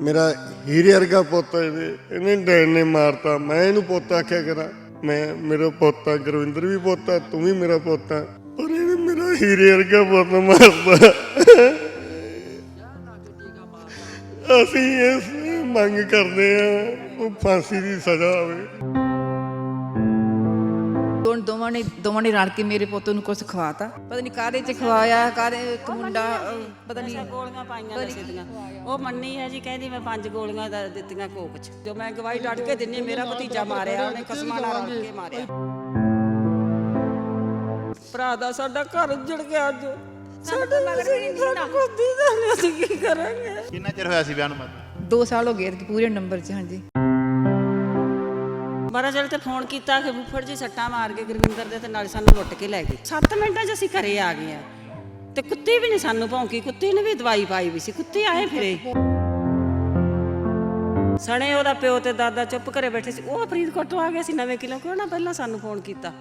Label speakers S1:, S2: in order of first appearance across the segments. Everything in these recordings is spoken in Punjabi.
S1: ਮੇਰਾ ਹੀਰੇ ਵਰਗਾ ਪੁੱਤ ਇਹਦੇ। ਇਹਨੇ ਡੈਡ ਨੇ ਮਾਰਤਾ। ਮੈਂ ਇਹਨੂੰ ਪੁੱਤ ਆਖਿਆ ਕਰਾਂ। ਮੈਂ, ਮੇਰਾ ਪੁੱਤ ਆ, ਗੁਰਵਿੰਦਰ ਵੀ ਪੁੱਤ ਆ, ਤੂੰ ਵੀ ਮੇਰਾ ਪੁੱਤ ਆ। ਪਰ ਇਹਨੇ ਮੇਰਾ ਹੀਰੇ ਵਰਗਾ ਪੁੱਤ ਮਾਰਤਾ। ਅਸੀਂ ਇਸ ਮੰਗ ਕਰਦੇ ਆ ਉਹ ਫਾਂਸੀ ਦੀ ਸਜ਼ਾ
S2: ਆਵੇ ਦੋਵਾਂ ਨੇ ਦੋਵਾਂ ਨੇ ਰਲ ਕੇ ਮੇਰੇ ਪੁੱਤ ਨੂੰ ਕੁਝ ਖਵਾਤਾ। ਪਤਾ ਨਹੀਂ ਕਾਹਦੇ ਚ ਖਵਾਇਆ ਕਾਹਦੇ ਇੱਕ ਮੁੰਡਾ ਅਹ, ਪਤਾ ਨਹੀਂ
S3: ਗੋਲੀਆਂ ਪਾਈਆਂ ਨਸ਼ੇ ਦੀਆਂ। ਉਹ ਮੰਨੀ ਹੈ ਜੀ ਕਹਿੰਦੀ ਮੈਂ ਪੰਜ ਗੋਲੀਆਂ ਦਾ ਦਿੱਤੀਆਂ ਕੋਕ ਚ। ਜੋ ਮੈਂ ਗਵਾਹੀ ਡੱਟ ਕੇ ਦਿੰਨੀ ਮੇਰਾ ਭਤੀਜਾ ਮਾਰਿਆ ਉਹਨੇ ਕਸਮਾਂ ਨਾਲ ਰਲ ਕੇ ਮਾਰਿਆ। ਭਰਾ ਦਾ ਸਾਡਾ ਘਰ ਉੱਜੜ ਗਿਆ ਅੱਜ। ਸਾਡਾ ਸਾਡਾ ਕੁੱਦੀ ਦਾ ਨਹੀਂ ਅਸੀਂ ਕੀ ਕਰਾਂਗੇ?
S4: ਕਿੰਨਾ ਚਿਰ ਹੋਇਆ ਸੀ ਵਿਆਹ ਨੂੰ ਮਤਲਬ
S2: 2 ਸਾਲ ਹੋ ਗਏ ਪੂਰੇ ਨੰਬਰ 'ਚ ਹਾਂਜੀ।
S3: ਬਾਰਾਂ ਜਲ ਤੇ ਫੋਨ ਕੀਤਾ ਕਿ ਫੁੱਫੜ ਜੀ ਸੱਟਾਂ ਮਾਰ ਕੇ ਗੁਰਵਿੰਦਰ ਦੇ ਤੇ ਨਾਲ ਸਾਨੂੰ ਲੁੱਟ ਕੇ ਲੈ ਗਏ। 7 ਮਿੰਟਾਂ 'ਚ ਅਸੀਂ ਘਰੇ ਆ ਗਏ ਆ। ਤੇ ਕੁੱਤੀ ਵੀ ਨਹੀਂ ਸਾਨੂੰ ਭੌਂਕੀ ਕੁੱਤੀ ਨੇ ਵੀ ਦਵਾਈ ਪਾਈ ਵੀ ਸੀ। ਕੁੱਤੀ ਆਏ ਫਿਰੇ। ਸਣੇ ਉਹਦਾ ਪਿਓ ਤੇ ਦਾਦਾ ਚੁੱਪ ਘਰੇ ਬੈਠੇ ਸੀ। ਉਹ ਫਰੀਦਕੋਟ ਤੋਂ ਆ ਗਏ ਸੀ ਨਵੇਂ ਕਿਲੋ। ਕਿਉਂ ਨਾ ਪਹਿਲਾਂ ਸਾਨੂੰ ਫੋਨ ਕੀਤਾ।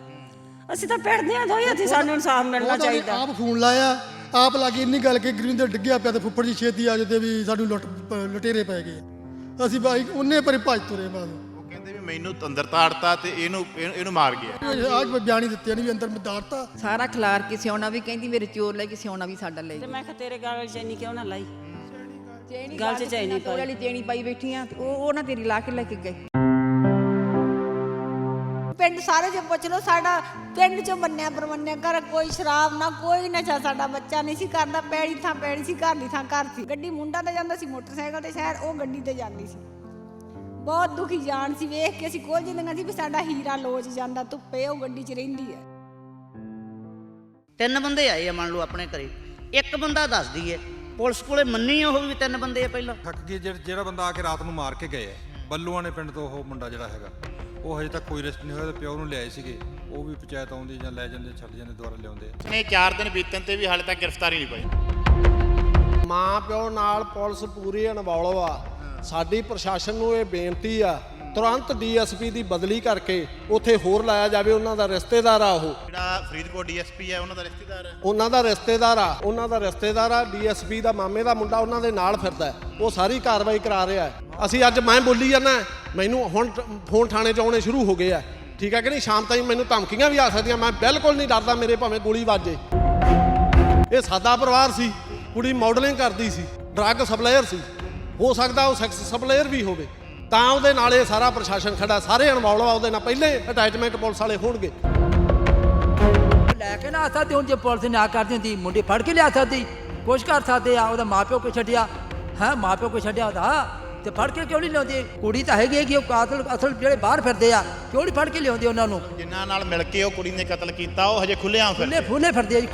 S3: ਅਸੀਂ ਤਾਂ ਪੈੜਦੇ ਆ ਦੋਈ ਹੱਥੀ ਸਾਨੂੰ ਇਨਸਾਫ ਮਿਲਣਾ
S5: ਉਹਦਾ ਵੀ
S3: ਚਾਹੀਦਾ।
S5: ਆਪ ਫੋਨ ਲਾਇਆ। ਆਪ ਲਾਗੇ ਇੰਨੀ ਗੱਲ ਕਿ ਗੁਰਵਿੰਦਰ ਡਿੱਗਿਆ ਪਿਆ ਤੇ ਫੁੱਫੜ ਜੀ ਛੇਤੀ ਆ ਜਾਂਦੇ ਵੀ ਸਾਨੂੰ ਲੁੱਟ ਪ- ਲੁਟੇਰੇ ਪੈ ਗਏ। ਅਸੀਂ ਬਾਈ ਉਹਨੇ ਪਰੇ ਭੱਜ ਤੁਰੇ
S4: ਵੀ ਮੈਨੂੰ ਅੰਦਰ ਤਾੜਤਾ ਤੇ ਇਹਨੂੰ ਇਹਨੂੰ ਮਾਰ ਗਿਆ।
S5: ਅੱਜ ਬਿਆਨੀ ਦਿੱਤੇ ਨਹੀਂ ਵੀ ਅੰਦਰ ਮਦਾਰਤਾ
S2: ਸਾਰਾ ਖਿਲਾਰ ਕੇ ਸਿਆਉਣਾ ਵੀ ਕਹਿੰਦੀ ਮੇਰੇ ਚੋਰ ਲੈ ਕੇ ਸਿਆਉਣਾ ਵੀ ਸਾਡਾ ਲੈ
S3: ਤੇ ਮੈਂ ਕਿਹਾ ਤੇਰੇ ਗਾਲ ਵਿੱਚ ਚੈਨੀ ਕਿਉਂ ਨਾ ਲਾਈ?
S2: ਚੇਣੀ
S3: ਗੱਲ 'ਚ ਚੈਨੀ
S2: ਚੋਰ ਵਾਲੀ ਚੇਣੀ ਪਾਈ ਬੈਠੀ ਆ ਤੇ ਉਹ ਉਹ ਨਾ ਤੇਰੀ ਲਾ ਕੇ ਲੈ ਕੇ ਗਏ।
S6: ਪਿੰਡ ਸਾਰੇ ਜੇ ਪੁੱਛ ਲਓ ਸਾਡਾ ਪਿੰਡ ਚ ਮੰਨਿਆ ਪਰਮੰਨਿਆ ਕਰ ਕੋਈ ਸ਼ਰਾਬ ਨਾ ਕੋਈ ਨਸ਼ਾ ਸਾਡਾ ਬੱਚਾ ਨਹੀਂ ਸੀ ਕਰਦਾ ਪੈੜੀ ਥਾਂ ਪੈੜੀ ਸੀ ਘਰ ਦੀ ਥਾਂ ਘਰ ਸੀ। ਗੱਡੀ ਮੁੰਡਾ ਤੇ ਜਾਂਦਾ ਸੀ ਮੋਟਰਸਾਈਕਲ ਤੇ ਸ਼ਹਿਰ ਉਹ ਗੱਡੀ ਤੇ ਜਾਂਦੀ ਸੀ। ਬਹੁਤ ਦੁਖੀ ਜਾਨ ਸੀ ਵੇਖ ਕੇ ਅਸੀਂ ਕੋਲ ਜਿੰਦੀਆਂ ਸੀ ਵੀ ਸਾਡਾ ਹੀਰਾ ਲੋਚ ਜਾਂਦਾ ਧੁੱਪੇ ਉਹ ਗੱਡੀ 'ਚ ਰਹਿੰਦੀ ਹੈ।
S7: ਤਿੰਨ ਬੰਦੇ ਆਏ ਆ ਮੰਨ ਲਓ ਆਪਣੇ ਘਰੇ। ਇੱਕ ਬੰਦਾ ਦੱਸਦੀ ਏ ਪੁਲਿਸ ਕੋਲੇ ਮੰਨੀ ਉਹ ਵੀ ਤਿੰਨ ਬੰਦੇ ਆ ਪਹਿਲਾਂ?
S8: ਥੱਕ ਗਏ ਜਿਹੜਾ ਜਿਹੜਾ ਬੰਦਾ ਆ ਕੇ ਰਾਤ ਨੂੰ ਮਾਰ ਕੇ ਗਏ ਆ ਬੱਲੂਆਂ ਨੇ ਪਿੰਡ ਤੋਂ ਉਹ ਮੁੰਡਾ ਜਿਹੜਾ ਹੈਗਾ ਉਹ ਹਜੇ ਤੱਕ ਕੋਈ ਰੈਸਟ ਨਹੀਂ ਹੋਇਆ ਤੇ ਪਿਓ ਨੂੰ ਲਿਆਏ ਸੀਗੇ। ਉਹ ਵੀ ਪੰਚਾਇਤ ਆਉਂਦੀ ਜਾਂ ਲੈ ਜਾਂਦੇ ਛੱਡ ਜਾਂਦੇ ਦੁਬਾਰਾ ਲਿਆਉਂਦੇ
S4: ਨੇ 4 ਦਿਨ ਬੀਤਣ ਤੇ ਵੀ ਹਾਲੇ ਤੱਕ ਗ੍ਰਿਫਤਾਰੀ ਨਹੀਂ ਪਈ।
S9: ਮਾਂ ਪਿਓ ਨਾਲ ਪੁਲਿਸ ਪੂਰੀ ਅਣਵੌਲੋ ਆ। ਸਾਡੀ ਪ੍ਰਸ਼ਾਸਨ ਨੂੰ ਇਹ ਬੇਨਤੀ ਆ ਤੁਰੰਤ ਡੀਐਸਪੀ ਦੀ ਬਦਲੀ ਕਰਕੇ ਉੱਥੇ ਹੋਰ ਲਾਇਆ ਜਾਵੇ ਉਹਨਾਂ ਦਾ ਰਿਸ਼ਤੇਦਾਰ ਆ ਉਹ।
S4: ਜਿਹੜਾ ਫਰੀਦਕੋਟ ਡੀਐਸਪੀ ਹੈ ਉਹਨਾਂ ਦਾ ਰਿਸ਼ਤੇਦਾਰ ਹੈ
S9: ਉਹਨਾਂ ਦਾ ਰਿਸ਼ਤੇਦਾਰ ਆ ਉਹਨਾਂ ਦਾ ਰਿਸ਼ਤੇਦਾਰ ਆ ਡੀਐਸਪੀ ਦਾ ਮਾਮੇ ਦਾ ਮੁੰਡਾ ਉਹਨਾਂ ਦੇ ਨਾਲ ਫਿਰਦਾ। ਉਹ ਸਾਰੀ ਕਾਰਵਾਈ ਕਰਾ ਰਿਹਾ। ਅਸੀਂ ਅੱਜ ਮੈਂ ਬੋਲੀ ਜਾਂਦਾ ਮੈਨੂੰ ਹੁਣ ਫੋਨ ਥਾਣੇ 'ਚ ਆਉਣੇ ਸ਼ੁਰੂ ਹੋ ਗਏ ਆ। ਠੀਕ ਹੈ ਕਿ ਨਹੀਂ? ਸ਼ਾਮ ਤਾਈਂ ਮੈਨੂੰ ਧਮਕੀਆਂ ਵੀ ਆ ਸਕਦੀਆਂ ਮੈਂ ਬਿਲਕੁਲ ਨਹੀਂ ਡਰਦਾ ਮੇਰੇ ਭਾਵੇਂ ਗੋਲੀ ਵੱਜੇ। ਇਹ ਸਾਦਾ ਪਰਿਵਾਰ ਸੀ ਕੁੜੀ ਮਾਡਲਿੰਗ ਕਰਦੀ ਸੀ ਡਰੱਗ ਸਪਲਾਇਰ ਸੀ। ਹੋ ਸਕਦਾ ਉਹ ਸੈਕਸ ਸਪਲਾਇਰ ਵੀ ਹੋਵੇ। ਤਾਂ ਉਹਦੇ ਨਾਲ ਇਹ ਸਾਰਾ ਪ੍ਰਸ਼ਾਸਨ ਖੜਾ ਸਾਰੇ ਅਨਵੌਲ ਆ ਉਹਦੇ ਨਾਲ ਪਹਿਲੇ ਅਟੈਚਮੈਂਟ ਪੁਲਿਸ ਵਾਲੇ ਹੋਣਗੇ।
S10: ਲੈ ਕੇ ਨਾ ਆ ਸਕਦੇ ਹੁਣ ਜੇ ਪੁਲਿਸ ਨੇ ਆ ਕਰ ਦਿੰਦੀ ਮੁੰਡੇ ਫੜ ਕੇ ਲਿਆ ਸਕਦੀ ਕੁਛ ਕਰ ਸਕਦੇ ਆ ਉਹਦਾ ਮਾਪਿਓ ਕੋ ਛੱਡਿਆ? ਹੈ ਮਾਪਿਓ ਕੋ ਛੱਡਿਆ ਉਹਦਾ? ਤੇ ਫੜ ਕੇ ਕਿਉਂ ਨਹੀਂ ਲਿਆਉਂਦੇ? ਕੁੜੀ ਤਾਂ ਹੈਗੀ ਹੈਗੀ ਉਹ ਕਾਤਲ ਅਸਲ ਜਿਹੜੇ ਬਾਹਰ ਫਿਰਦੇ ਆ ਕਿਉਂ ਨਹੀਂ ਫੜ ਕੇ ਲਿਆਉਂਦੇ ਉਹਨਾਂ ਨੂੰ?
S4: ਜਿਨ੍ਹਾਂ ਨਾਲ ਮਿਲ ਕੇ ਉਹ ਕੁੜੀ ਨੇ ਕਤਲ ਕੀਤਾ ਉਹ ਹਜੇ ਖੁੱਲ੍ਹੇਆਮ
S10: ਫੁੱਲੇ
S4: ਫਿਰਦੇ
S10: ਫੁੱਲੇ ਫਿਰਦੇ ਆ ਜੀ।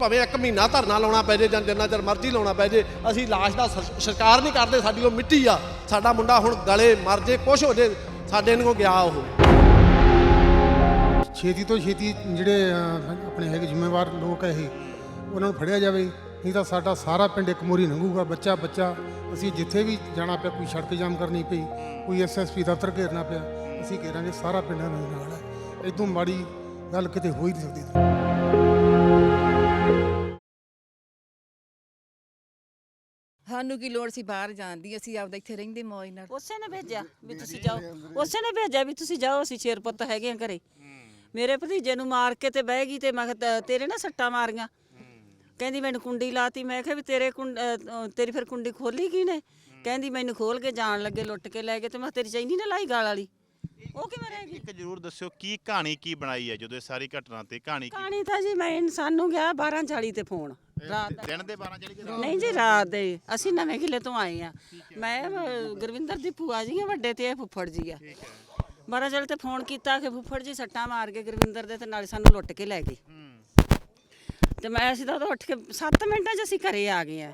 S9: ਭਾਵੇਂ ਇੱਕ ਮਹੀਨਾ ਧਰਨਾ ਲਾਉਣਾ ਪੈ ਜੇ ਜਾਂ ਜਿੰਨਾ ਚਿਰ ਮਰਜ਼ੀ ਲਾਉਣਾ ਪੈ ਜੇ, ਅਸੀਂ ਲਾਸ਼ ਦਾ ਸ- ਸਰਕਾਰ ਨਹੀਂ ਕਰਦੇ, ਸਾਡੀ ਉਹ ਮਿੱਟੀ ਆ। ਸਾਡਾ ਮੁੰਡਾ ਹੁਣ ਗਲੇ ਮਰ ਜੇ, ਕੁਛ ਹੋ ਜੇ, ਸਾਡੇ ਨੂੰ ਗਿਆ ਉਹ।
S5: ਛੇਤੀ ਤੋਂ ਛੇਤੀ ਜਿਹੜੇ ਆਪਣੇ ਹੈਗੇ ਜ਼ਿੰਮੇਵਾਰ ਲੋਕ ਹੈ ਇਹ, ਉਹਨਾਂ ਨੂੰ ਫੜਿਆ ਜਾਵੇ। ਨਹੀਂ ਤਾਂ ਸਾਡਾ ਸਾਰਾ ਪਿੰਡ ਇੱਕ ਮੋਰੀ ਲੰਘੂਗਾ, ਬੱਚਾ ਬੱਚਾ। ਅਸੀਂ ਜਿੱਥੇ ਵੀ ਜਾਣਾ ਪਿਆ, ਕੋਈ ਸੜਕ ਜਾਮ ਕਰਨੀ ਪਈ, ਕੋਈ ਐਸਐਸਪੀ ਦਫ਼ਤਰ ਘੇਰਨਾ ਪਿਆ, ਅਸੀਂ ਘੇਰਾਂਗੇ ਸਾਰਾ ਪਿੰਡ ਇਹਨਾਂ ਦੇ ਨਾਲ। ਹੈ ਇਦੋਂ ਮਾੜੀ ਗੱਲ ਕਿਤੇ ਹੋ ਹੀ ਨਹੀਂ ਸਕਦੀ।
S2: ਸਾਨੂੰ ਕੀ ਲੋੜ ਸੀ ਬਾਹਰ ਜਾਣ ਦੀ? ਅਸੀਂ ਆਪਦਾ ਇੱਥੇ ਰਹਿੰਦੇ ਮੌਜ ਨਾਲ।
S3: ਉਸੇ ਨੇ ਭੇਜਿਆ ਵੀ ਤੁਸੀਂ ਜਾਓ। ਉਸੇ ਨੇ ਭੇਜਿਆ ਵੀ ਤੁਸੀਂ ਜਾਓ ਅਸੀਂ ਸ਼ੇਰ ਪੁੱਤ ਹੈਗੇ ਆ ਘਰੇ। ਮੇਰੇ ਭਤੀਜੇ ਨੂੰ ਮਾਰ ਕੇ ਤੇ ਬਹਿ ਗਈ ਤੇ ਮੈਂ ਕਿਹਾ ਤੇਰੇ ਨਾ ਸੱਟਾਂ ਮਾਰੀਆਂ। ਕਹਿੰਦੀ ਮੈਨੂੰ ਕੁੰਡੀ ਲਾਤੀ। ਮੈਂ ਕਿਹਾ ਵੀ ਤੇਰੇ ਤੇਰੀ ਫਿਰ ਕੁੰਡੀ ਖੋਲੀ ਕੀ ਨੇ ਕਹਿੰਦੀ ਮੈਨੂੰ ਖੋਲ ਕੇ ਜਾਣ ਲੱਗੇ ਲੁੱਟ ਕੇ ਲੈ ਗਏ ਤੇ ਮੈਂ ਕਿਹਾ ਤੇਰੀ ਚੈਨੀ ਨਾ ਲਾਈ ਗਾਲ ਵਾਲੀ? ਉਹ ਕਿਵੇਂ ਰਹਿ ਗਈ?
S4: ਇੱਕ ਜ਼ਰੂਰ ਦੱਸਿਓ ਕੀ ਕਹਾਣੀ ਕੀ ਬਣਾਈ ਹੈ ਜਦੋਂ ਇਹ ਸਾਰੀ ਘਟਨਾ ਤੇ ਕਹਾਣੀ ਕੀ
S3: ਕਹਾਣੀ ਤਾਂ ਜੀ ਮੈਂ ਇਨਸਾਨ ਨੂੰ ਗਿਆ 12:40 ਤੇ ਫੋਨ। ਰਾਤ ਦਾ
S4: ਦਿਨ ਦੇ 12 ਚਲੀ ਗਏ
S3: ਨਹੀਂ ਜੀ ਰਾਤ ਦੇ। ਅਸੀਂ ਨਵੇਂ ਕਿਲੇ ਤੋਂ ਆਏ ਆ ਮੈਂ ਅਹ, ਗੁਰਵਿੰਦਰ ਦੀ ਭੂਆ ਜੀ ਆ ਵੱਡੇ ਤੇ ਇਹ ਫੁੱਫੜ ਜੀ ਆ। ਬਾਰਾਂ ਜਲ ਤੇ ਫੋਨ ਕੀਤਾ ਕਿ ਫੁੱਫੜ ਜੀ ਸੱਟਾਂ ਮਾਰ ਕੇ ਗੁਰਵਿੰਦਰ ਦੇ ਤੇ ਨਾਲ ਸਾਨੂੰ ਲੁੱਟ ਕੇ ਲੈ ਗਏ। ਤੇ ਮੈਂ ਅਸੀਂ ਤਾਂ ਉਦੋਂ ਉੱਠ ਕੇ 7 ਮਿੰਟਾਂ 'ਚ ਅਸੀਂ ਘਰੇ ਆ ਗਏ ਆ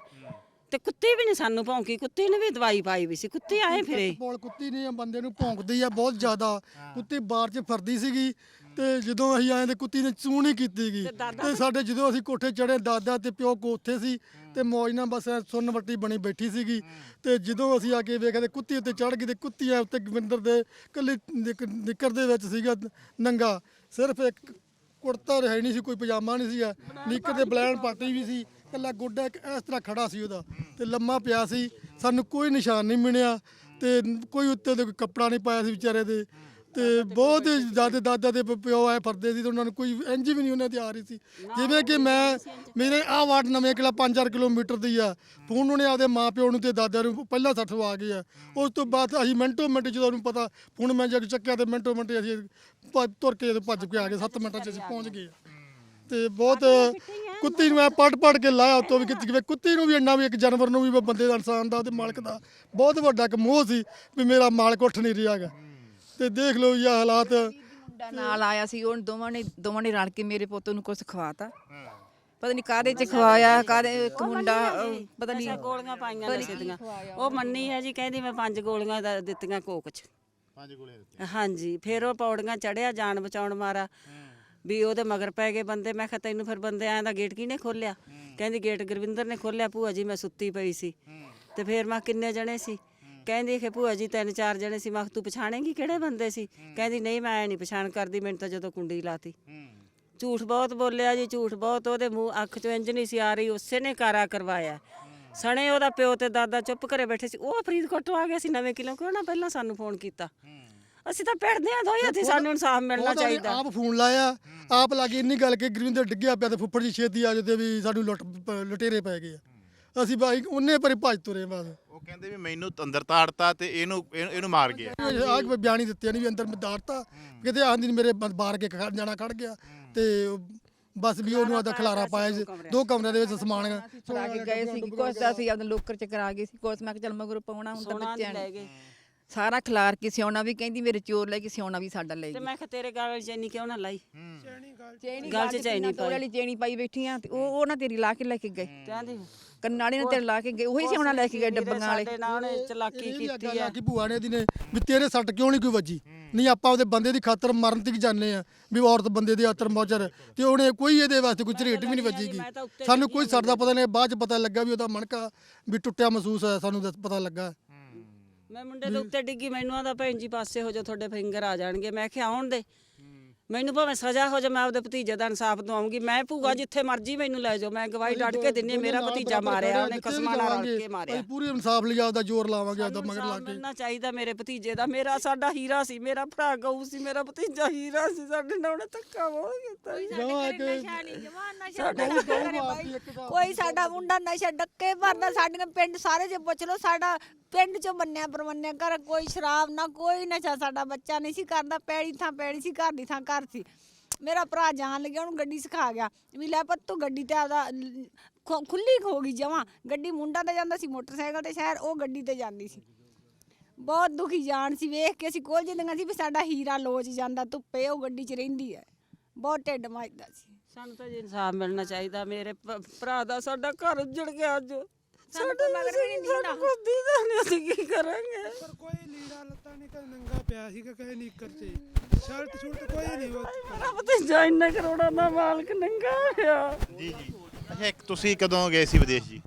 S3: ਤੇ ਕੁੱਤੀ ਵੀ ਨਹੀਂ ਸਾਨੂੰ ਭੌਂਕੀ ਕੁੱਤੀ ਨੇ ਵੀ ਦਵਾਈ ਪਾਈ ਵੀ ਸੀ ਕੁੱਤੀ ਆਏ ਫਿਰੇ।
S5: ਬੋਲ ਕੁੱਤੀ ਨੇ ਬੰਦੇ ਨੂੰ ਭੌਂਕਦੀ ਆ ਬਹੁਤ ਜ਼ਿਆਦਾ। ਕੁੱਤੀ ਬਾਹਰ 'ਚ ਫਿਰਦੀ ਸੀਗੀ ਤੇ ਜਦੋਂ ਅਸੀਂ ਆਏ ਤੇ ਕੁੱਤੀ ਨੇ ਚੂੰ ਨਹੀਂ ਕੀਤੀ ਗਈ ਤੇ ਸਾਡੇ ਜਦੋਂ ਅਸੀਂ ਕੋਠੇ ਚੜੇ ਦਾਦਾ ਤੇ ਪਿਓ ਕੋ ਉੱਥੇ ਸੀ ਤੇ ਮੌਜ ਨਾਲ ਬਸ ਸੁੰਨ ਵੱਟੀ ਬਣੀ ਬੈਠੀ ਸੀਗੀ। ਤੇ ਜਦੋਂ ਅਸੀਂ ਆ ਕੇ ਵੇਖਿਆ ਤੇ ਕੁੱਤੀ ਉੱਤੇ ਚੜ ਗਈ ਤੇ ਕੁੱਤੀ ਐ ਉੱਤੇ ਗਵਿੰਦਰ ਦੇ ਕੱਲੀ ਨਿੱਕਰ ਦੇ ਵਿੱਚ ਸੀਗਾ ਨੰਗਾ। ਸਿਰਫ ਇੱਕ ਕੁੜਤਾ ਹੈ ਨਹੀਂ ਸੀ ਕੋਈ ਪਜਾਮਾ ਨਹੀਂ ਸੀਗਾ। ਨਿੱਕਰ ਦੇ ਬਲੈਣ ਪਾਟੀ ਵੀ ਸੀ। ਕੱਲਾ ਗੋਡਾ ਇੱਕ ਇਸ ਤਰ੍ਹਾਂ ਖੜਾ ਸੀ ਉਹਦਾ ਤੇ ਲੰਮਾ ਪਿਆ ਸੀ। ਸਾਨੂੰ ਕੋਈ ਨਿਸ਼ਾਨ ਨਹੀਂ ਮਿਲਿਆ ਤੇ ਕੋਈ ਉੱਤੇ ਕੋਈ ਕੱਪੜਾ ਨਹੀਂ ਪਾਇਆ ਸੀ ਵਿਚਾਰੇ ਦੇ। ਤੇ ਬਹੁਤ ਦਾਦੇ ਦਾਦਾ ਦੇ ਪਿਓ ਆਏ ਫਿਰਦੇ ਸੀ ਤੇ ਉਹਨਾਂ ਨੂੰ ਕੋਈ ਇੰਜ ਵੀ ਨਹੀਂ ਉਹਨਾਂ ਤੇ ਆ ਰਹੀ ਸੀ। ਜਿਵੇਂ ਕਿ ਮੈਂ ਮੇਰੇ ਆਹ ਵਾਰਡ ਨਵੇਂ ਕਿਲਾ 5-4 ਕਿਲੋਮੀਟਰ ਦੀ ਆ। ਫੋਨ ਉਹਨੇ ਆਪਦੇ ਮਾਂ ਪਿਓ ਨੂੰ ਤੇ ਦਾਦਾ ਨੂੰ ਪਹਿਲਾਂ ਸੱਠ ਆ ਗਏ ਆ। ਉਸ ਤੋਂ ਬਾਅਦ ਅਸੀਂ ਮਿੰਟੋ ਮਿੰਟ ਜਦੋਂ ਉਹਨੂੰ ਪਤਾ ਫੋਨ ਮੈਂ ਜਦ ਚੱਕਿਆ ਤੇ ਮਿੰਟੋ ਮਿੰਟ ਅਸੀਂ ਭੱਜ- ਤੁਰ ਕੇ ਤੇ ਭੱਜ ਕੇ ਆ ਗਏ 7 ਮਿੰਟਾਂ 'ਚ ਅਸੀਂ ਪਹੁੰਚ ਗਏ ਆ। ਤੇ ਬਹੁਤ ਕੁੱਤੀ ਨੂੰ ਮੈਂ ਪੜ ਪੜ ਕੇ ਲਾਇਆ ਉਤੋਂ ਵੀ ਕਿ ਕੁੱਤੀ ਨੂੰ ਵੀ ਇੰਨਾ ਵੀ ਇੱਕ ਜਾਨਵਰ ਨੂੰ ਵੀ ਬੰਦੇ ਦਾ ਇਨਸਾਨ ਦਾ ਤੇ ਮਾਲਕ ਦਾ ਬਹੁਤ ਵੱਡਾ ਇੱਕ ਮੋਹ ਸੀ ਵੀ ਮੇਰਾ ਮਾਲਕ ਉੱਠ ਨਹੀਂ ਰਿਹਾਗਾ ਤੇ ਦੇਖ ਲਓ ਇਹ ਹਾਲਾਤ।
S2: ਮੁੰਡਾ ਨਾਲ ਆਇਆ ਸੀ ਉਹ ਦੋਵਾਂ ਨੇ ਦੋਵਾਂ ਨੇ ਰਲ ਕੇ ਮੇਰੇ ਪੁੱਤ ਨੂੰ ਕੁਝ ਖਵਾਤਾ। ਪਤਾ ਨਹੀਂ ਕਾਦੇ ਚ ਖਵਾਇਆ ਕਾਦੇ ਇੱਕ ਮੁੰਡਾ ਅਹ, ਪਤਾ ਨਹੀਂ
S3: ਗੋਲੀਆਂ ਪਾਈਆਂ ਨਸ਼ੇ ਦੀਆਂ। ਉਹ ਮੰਨੀ ਹੈ ਜੀ ਕਹਿੰਦੀ ਮੈਂ ਪੰਜ ਗੋਲੀਆਂ ਦਾ ਦਿੱਤੀਆਂ ਕੋਕ ਚ।
S4: ਪੰਜ ਗੋਲੀਆਂ ਦਿੱਤੀਆਂ।
S3: ਹਾਂਜੀ ਫਿਰ ਉਹ ਪੌੜੀਆਂ ਚੜਿਆ ਜਾਨ ਬਚਾਉਣ ਮਾਰਾ। ਵੀ ਉਹਦੇ ਮਗਰ ਪੈ ਗਏ ਬੰਦੇ। ਮੈਂ ਕਿਹਾ ਤੈਨੂੰ ਫਿਰ ਬੰਦੇ ਆਇਆ ਦਾ ਗੇਟ ਕਿਹਨੇ ਖੋਲਿਆ ਕਹਿੰਦੀ ਗੇਟ ਗੁਰਵਿੰਦਰ ਨੇ ਖੋਲਿਆ ਭੂਆ ਜੀ ਮੈਂ ਸੁੱਤੀ ਪਈ ਸੀ। ਤੇ ਫਿਰ ਮੈਂ ਕਿੰਨੇ ਜਣੇ ਸੀ? ਕਹਿੰਦੀ ਕਿ ਭੂਆ ਜੀ ਤਿੰਨ ਚਾਰ ਜਣੇ ਸੀ। ਮੈਂ ਕਿਹਾ ਤੂੰ ਪਛਾਣੇਂਗੀ ਕਿਹੜੇ ਬੰਦੇ ਸੀ? ਕਹਿੰਦੀ ਨਹੀਂ ਮੈਂ ਐ ਨਹੀਂ ਪਛਾਣ ਕਰਦੀ ਮੈਨੂੰ ਤਾਂ ਜਦੋਂ ਕੁੰਡੀ ਲਾਤੀ। ਝੂਠ ਬਹੁਤ ਬੋਲਿਆ ਜੀ ਝੂਠ ਬਹੁਤ। ਉਹਦੇ ਮੂੰਹ ਅੱਖ ਚੋਂ ਇੰਜ ਨਹੀਂ ਸੀ ਆ ਰਹੀ ਉਸੇ ਨੇ ਕਾਰਾ ਕਰਵਾਇਆ। ਸਣੇ ਉਹਦਾ ਪਿਓ ਤੇ ਦਾਦਾ ਚੁੱਪ ਘਰੇ ਬੈਠੇ ਸੀ। ਉਹ ਫਰੀਦਕੋਟ ਤੋਂ ਆ ਗਏ ਸੀ ਨਵੇਂ ਕਿਲੋ। ਕਿਉਂ ਨਾ ਪਹਿਲਾਂ ਸਾਨੂੰ ਫੋਨ ਕੀਤਾ। ਅਸੀਂ ਤਾਂ ਪਿੜਦੇ ਆ ਦੋਈ ਹੱਥੀ ਸਾਨੂੰ ਇਨਸਾਫ ਮਿਲਣਾ
S5: ਉਹਦਾ
S3: ਚਾਹੀਦਾ।
S5: ਆਪ ਫੋਨ ਲਾਇਆ ਆਪ ਲਾਗੇ ਇੰਨੀ ਗੱਲ ਕਿ ਗੁਰਵਿੰਦਰ ਡਿੱਗਿਆ ਪਿਆ ਤੇ ਫੁੱਫੜ ਜੀ ਛੇਤੀ ਆ ਜਾਂਦੇ ਵੀ ਸਾਨੂੰ ਲੁੱਟ ਪ- ਲੁਟੇਰੇ ਪੈ ਗਏ ਆ। ਅਸੀਂ ਬਾਈ ਉਹਨੇ ਪਰੇ ਭੱਜ ਤੁਰੇ ਬਸ।
S4: ਉਹ ਕਹਿੰਦੇ ਵੀ ਮੈਨੂੰ ਅੰਦਰ ਤਾੜਤਾ ਤੇ ਇਹਨੂੰ ਇਹਨੂੰ ਇਹਨੂੰ ਮਾਰ ਗਿਆ।
S5: ਆਹ ਕੋਈ ਬਿਆਨੀ ਦਿੱਤੇ ਨਹੀਂ ਵੀ ਅੰਦਰ ਮਦਾਰਤਾ ਕਿਤੇ ਆਂਦੀ ਮੇਰੇ ਬ- ਬਾਹਰ ਕੇ ਖੜ ਜਾਣਾ ਖੜ ਗਿਆ ਤੇ ਬਸ ਵੀ ਉਹਨੂੰ ਆਦਾ ਖਲਾਰਾ ਪਾਇਆ ਸੀ। ਦੋ ਕਮਰਿਆਂ ਦੇ ਵਿੱਚ ਸਮਾਨ
S2: ਕਰਾ ਕੇ ਗਏ ਸੀ ਕੁਛ ਤਾਂ ਅਸੀਂ ਆਪਣੇ ਲੋਕਰ ਚ ਕਰਾ ਗਏ ਸੀ ਕੁਛ ਮੈਂ ਕਿਹਾ ਚੱਲ ਮਗਰ ਪਾਉਣਾ ਹੁਣ ਤਾਂ
S3: ਸੋਨਾ
S2: ਬੱਚਿਆਂ
S3: ਲੈ
S2: ਨੇ
S3: ਗਏ।
S2: ਸਾਰਾ ਖਿਲਾਰ ਕੇ ਸਿਉਣਾ ਵੀ ਕਹਿੰਦੀ ਮੇਰੇ ਚੋਰ ਲੈ ਕੇ ਸਿਉਣਾ ਵੀ ਸਾਡਾ ਲੈ
S3: ਤੇ
S2: ਗਈ
S3: ਮੈਂ ਕਿਹਾ ਤੇਰੇ ਗਾਲ ਚੈਨੀ ਕਿਉਂ ਨਾ ਲਾਈ?
S2: ਚੇਣੀ
S3: ਗੱਲ 'ਚ ਚੈਨੀ
S2: ਤੋੜੇ ਵਾਲੀ ਚੇਣੀ ਪਾਈ ਬੈਠੀ ਆ ਤੇ ਉਹ ਉਹ ਨਾ ਤੇਰੀ ਲਾ ਕੇ ਲੈ ਕੇ ਗਏ।
S3: ਕਹਿੰਦੀ
S2: ਕੰਨਾਂ ਵਾਲੀ ਨੇ ਤੇਰੇ ਲਾ ਕੇ ਗਏ ਉਹੀ ਸਿਉਣਾ ਲੈ ਕੇ ਗਏ ਡੱਬੀਆਂ ਵਾਲੇ
S3: ਸਾਡੇ ਨਾਲ ਉਹਨੇ ਚਲਾਕੀ
S5: ਇਹ ਵੀ
S3: ਕੀਤੀ ਆ।
S5: ਕਿ ਭੂਆ ਨੇ ਨੇ ਵੀ ਤੇਰੇ ਸੱਟ ਕਿਉਂ ਨਹੀਂ ਕੋਈ ਵੱਜੀ? ਨਹੀਂ ਆਪਾਂ ਉਹਦੇ ਬੰਦੇ ਦੀ ਖਾਤਰ ਮਰਨ ਤੱਕ ਜਾਂਦੇ ਆ ਵੀ ਔਰਤ ਬੰਦੇ ਦੇ ਆਤਰ ਮੌਜਰ ਤੇ ਉਹਨੇ ਕੋਈ ਇਹਦੇ ਵਾਸਤੇ ਕੋਈ ਝਰੀਟ ਵੀ ਨਹੀਂ ਵੱਜੀਗੀ
S3: ਤਾਂ
S5: ਸਾਨੂੰ ਕੋਈ ਸੱਟ ਦਾ ਪਤਾ ਨਹੀਂ ਬਾਅਦ ਚ ਪਤਾ ਲੱਗਾ ਵੀ ਉਹਦਾ ਮਣਕਾ ਵੀ ਟੁੱਟਿਆ ਮਹਿਸੂਸ ਹੋਇਆ ਸਾਨੂੰ ਪਤਾ ਲੱਗਾ।
S3: ਮੈਂ ਮੁੰਡੇ ਦੇ ਉੱਤੇ ਡਿੱਗੀ ਮੈਨੂੰ ਆਦਾ ਭੈਣ ਜੀ ਪਾਸੇ ਹੋ ਜਾ ਤੁਹਾਡੇ ਫਿੰਗਰ ਆ ਜਾਣਗੇ। ਮੈਂ ਕਿਹਾ ਆਉਣ ਦੇ। ਮੈਨੂੰ ਭਾਵੇਂ ਸਜ਼ਾ ਹੋ ਜਾ ਮੈਂ ਆਪਦੇ ਭਤੀਜੇ ਦਾ ਇਨਸਾਫ ਦਵਾਉਂਗੀ। ਮੈਂ ਭੂਆ ਜਿੱਥੇ ਮਰਜ਼ੀ ਮੈਨੂੰ ਲੈ ਜਾਓ ਮੈਂ ਗਵਾਹੀ ਡੜ ਕੇ ਦਿੰਨੀ ਮੇਰਾ ਭਤੀਜਾ ਮਾਰਿਆ ਉਹਨੇ ਕਸਮਾਂ ਨਾਲ ਰਲ ਕੇ ਮਾਰਿਆ।
S5: ਅਸੀਂ ਪੂਰੀ ਇਨਸਾਫ ਲਈ ਆਪਦਾ ਜ਼ੋਰ ਲਾਵਾਂਗੇ ਆਪਦਾ ਮਗਰ ਲਾ ਕੇ।
S3: ਮਿਲਣਾ ਚਾਹੀਦਾ ਮੇਰੇ ਭਤੀਜੇ ਦਾ। ਮੇਰਾ ਸਾਡਾ ਹੀਰਾ ਸੀ ਮੇਰਾ ਭਰਾ ਗਊ ਸੀ ਮੇਰਾ ਭਤੀਜਾ ਹੀਰਾ ਸੀ ਸਾਡੇ ਨਾਲ ਉਹਨੇ ਧੱਕਾ ਬਹੁਤ ਕੀਤਾ।
S6: ਕੋਈ ਸਾਡਾ ਮੁੰਡਾ ਨਸ਼ਾ ਡੱਕੇ ਭਰਦਾ ਸਾਡੀਆਂ ਪਿੰਡ ਸਾਰੇ ਜੇ ਪੁੱਛ ਲਓ ਸਾਡਾ ਪਿੰਡ ਚੋਂ ਮੰਨਿਆ ਪਰਮੰਨਿਆ ਕਰ ਕੋਈ ਸ਼ਰਾਬ ਨਾ ਕੋਈ ਨਸ਼ਾ ਸਾਡਾ ਬੱਚਾ ਨਹੀਂ ਸੀ ਕਰਦਾ ਪੈੜੀ ਥਾਂ ਪੈੜੀ ਸੀ ਘਰ ਦੀ ਥਾਂ ਘਰ ਸੀ। ਮੇਰਾ ਭਰਾ ਜਾਣ ਲੱਗਿਆ, ਉਹਨੂੰ ਗੱਡੀ ਸਿਖਾ ਗਿਆ ਵੀ ਲੈ ਪੁੱਤ ਤੂੰ ਗੱਡੀ ਤੇ ਆਪਦਾ ਖੁ- ਖੁੱਲੀ ਹੋ ਗਈ ਜਮਾ। ਗੱਡੀ ਮੁੰਡਾ ਤੇ ਜਾਂਦਾ ਸੀ ਮੋਟਰਸਾਈਕਲ ਤੇ ਸ਼ਹਿਰ, ਉਹ ਗੱਡੀ ਤੇ ਜਾਂਦੀ ਸੀ। ਬਹੁਤ ਦੁਖੀ ਜਾਣ ਸੀ, ਵੇਖ ਕੇ ਅਸੀਂ ਕੋਲ ਜਿੰਦੀਆਂ ਸੀ ਵੀ ਸਾਡਾ ਹੀਰਾ ਲੋਚ ਜਾਂਦਾ, ਧੁੱਪੇ ਉਹ ਗੱਡੀ 'ਚ ਰਹਿੰਦੀ ਹੈ। ਬਹੁਤ ਢਿੱਡ ਮੱਚਦਾ ਸੀ।
S3: ਸਾਨੂੰ ਤਾਂ ਜੀ ਇਨਸਾਫ ਮਿਲਣਾ ਚਾਹੀਦਾ, ਮੇਰੇ ਭ- ਭਰਾ ਦਾ ਸਾਡਾ ਘਰ ਉੱਜੜ ਗਿਆ ਅੱਜ।
S6: ਸਾਨੂੰ ਤਾਂ ਮਗਰ ਵੀ ਨਹੀਂ
S3: ਸਾਡਾ
S6: ਦੀਂਦਾ।
S3: ਕੁਝ ਦੀਦਾ ਨਹੀਂ ਅਸੀਂ ਕੀ ਕਰਾਂਗੇ?
S11: ਪਰ ਕੋਈ ਲੀੜਾ ਲੱਤਾ ਨਹੀਂ ਕਦੇ ਨੰਗਾ ਪਿਆ ਸੀਗਾ ਕਦੇ ਨੀਕਰ ਚ ਸ਼ਰਟ ਸ਼ੁਰਟ ਕੋਈ ਨਹੀਂ ਉਹ
S3: ਮੇਰਾ ਭਤੀਜਾ ਇੰਨਾ ਕਰੋੜਾਂ ਦਾ ਮਾਲਕ ਨੰਗਾ ਹੋਇਆ।
S4: ਜੀ ਜੀ। ਅੱਛਾ ਇੱਕ ਤੁਸੀਂ ਕਦੋਂ ਗਏ ਸੀ ਵਿਦੇਸ਼ ਜੀ?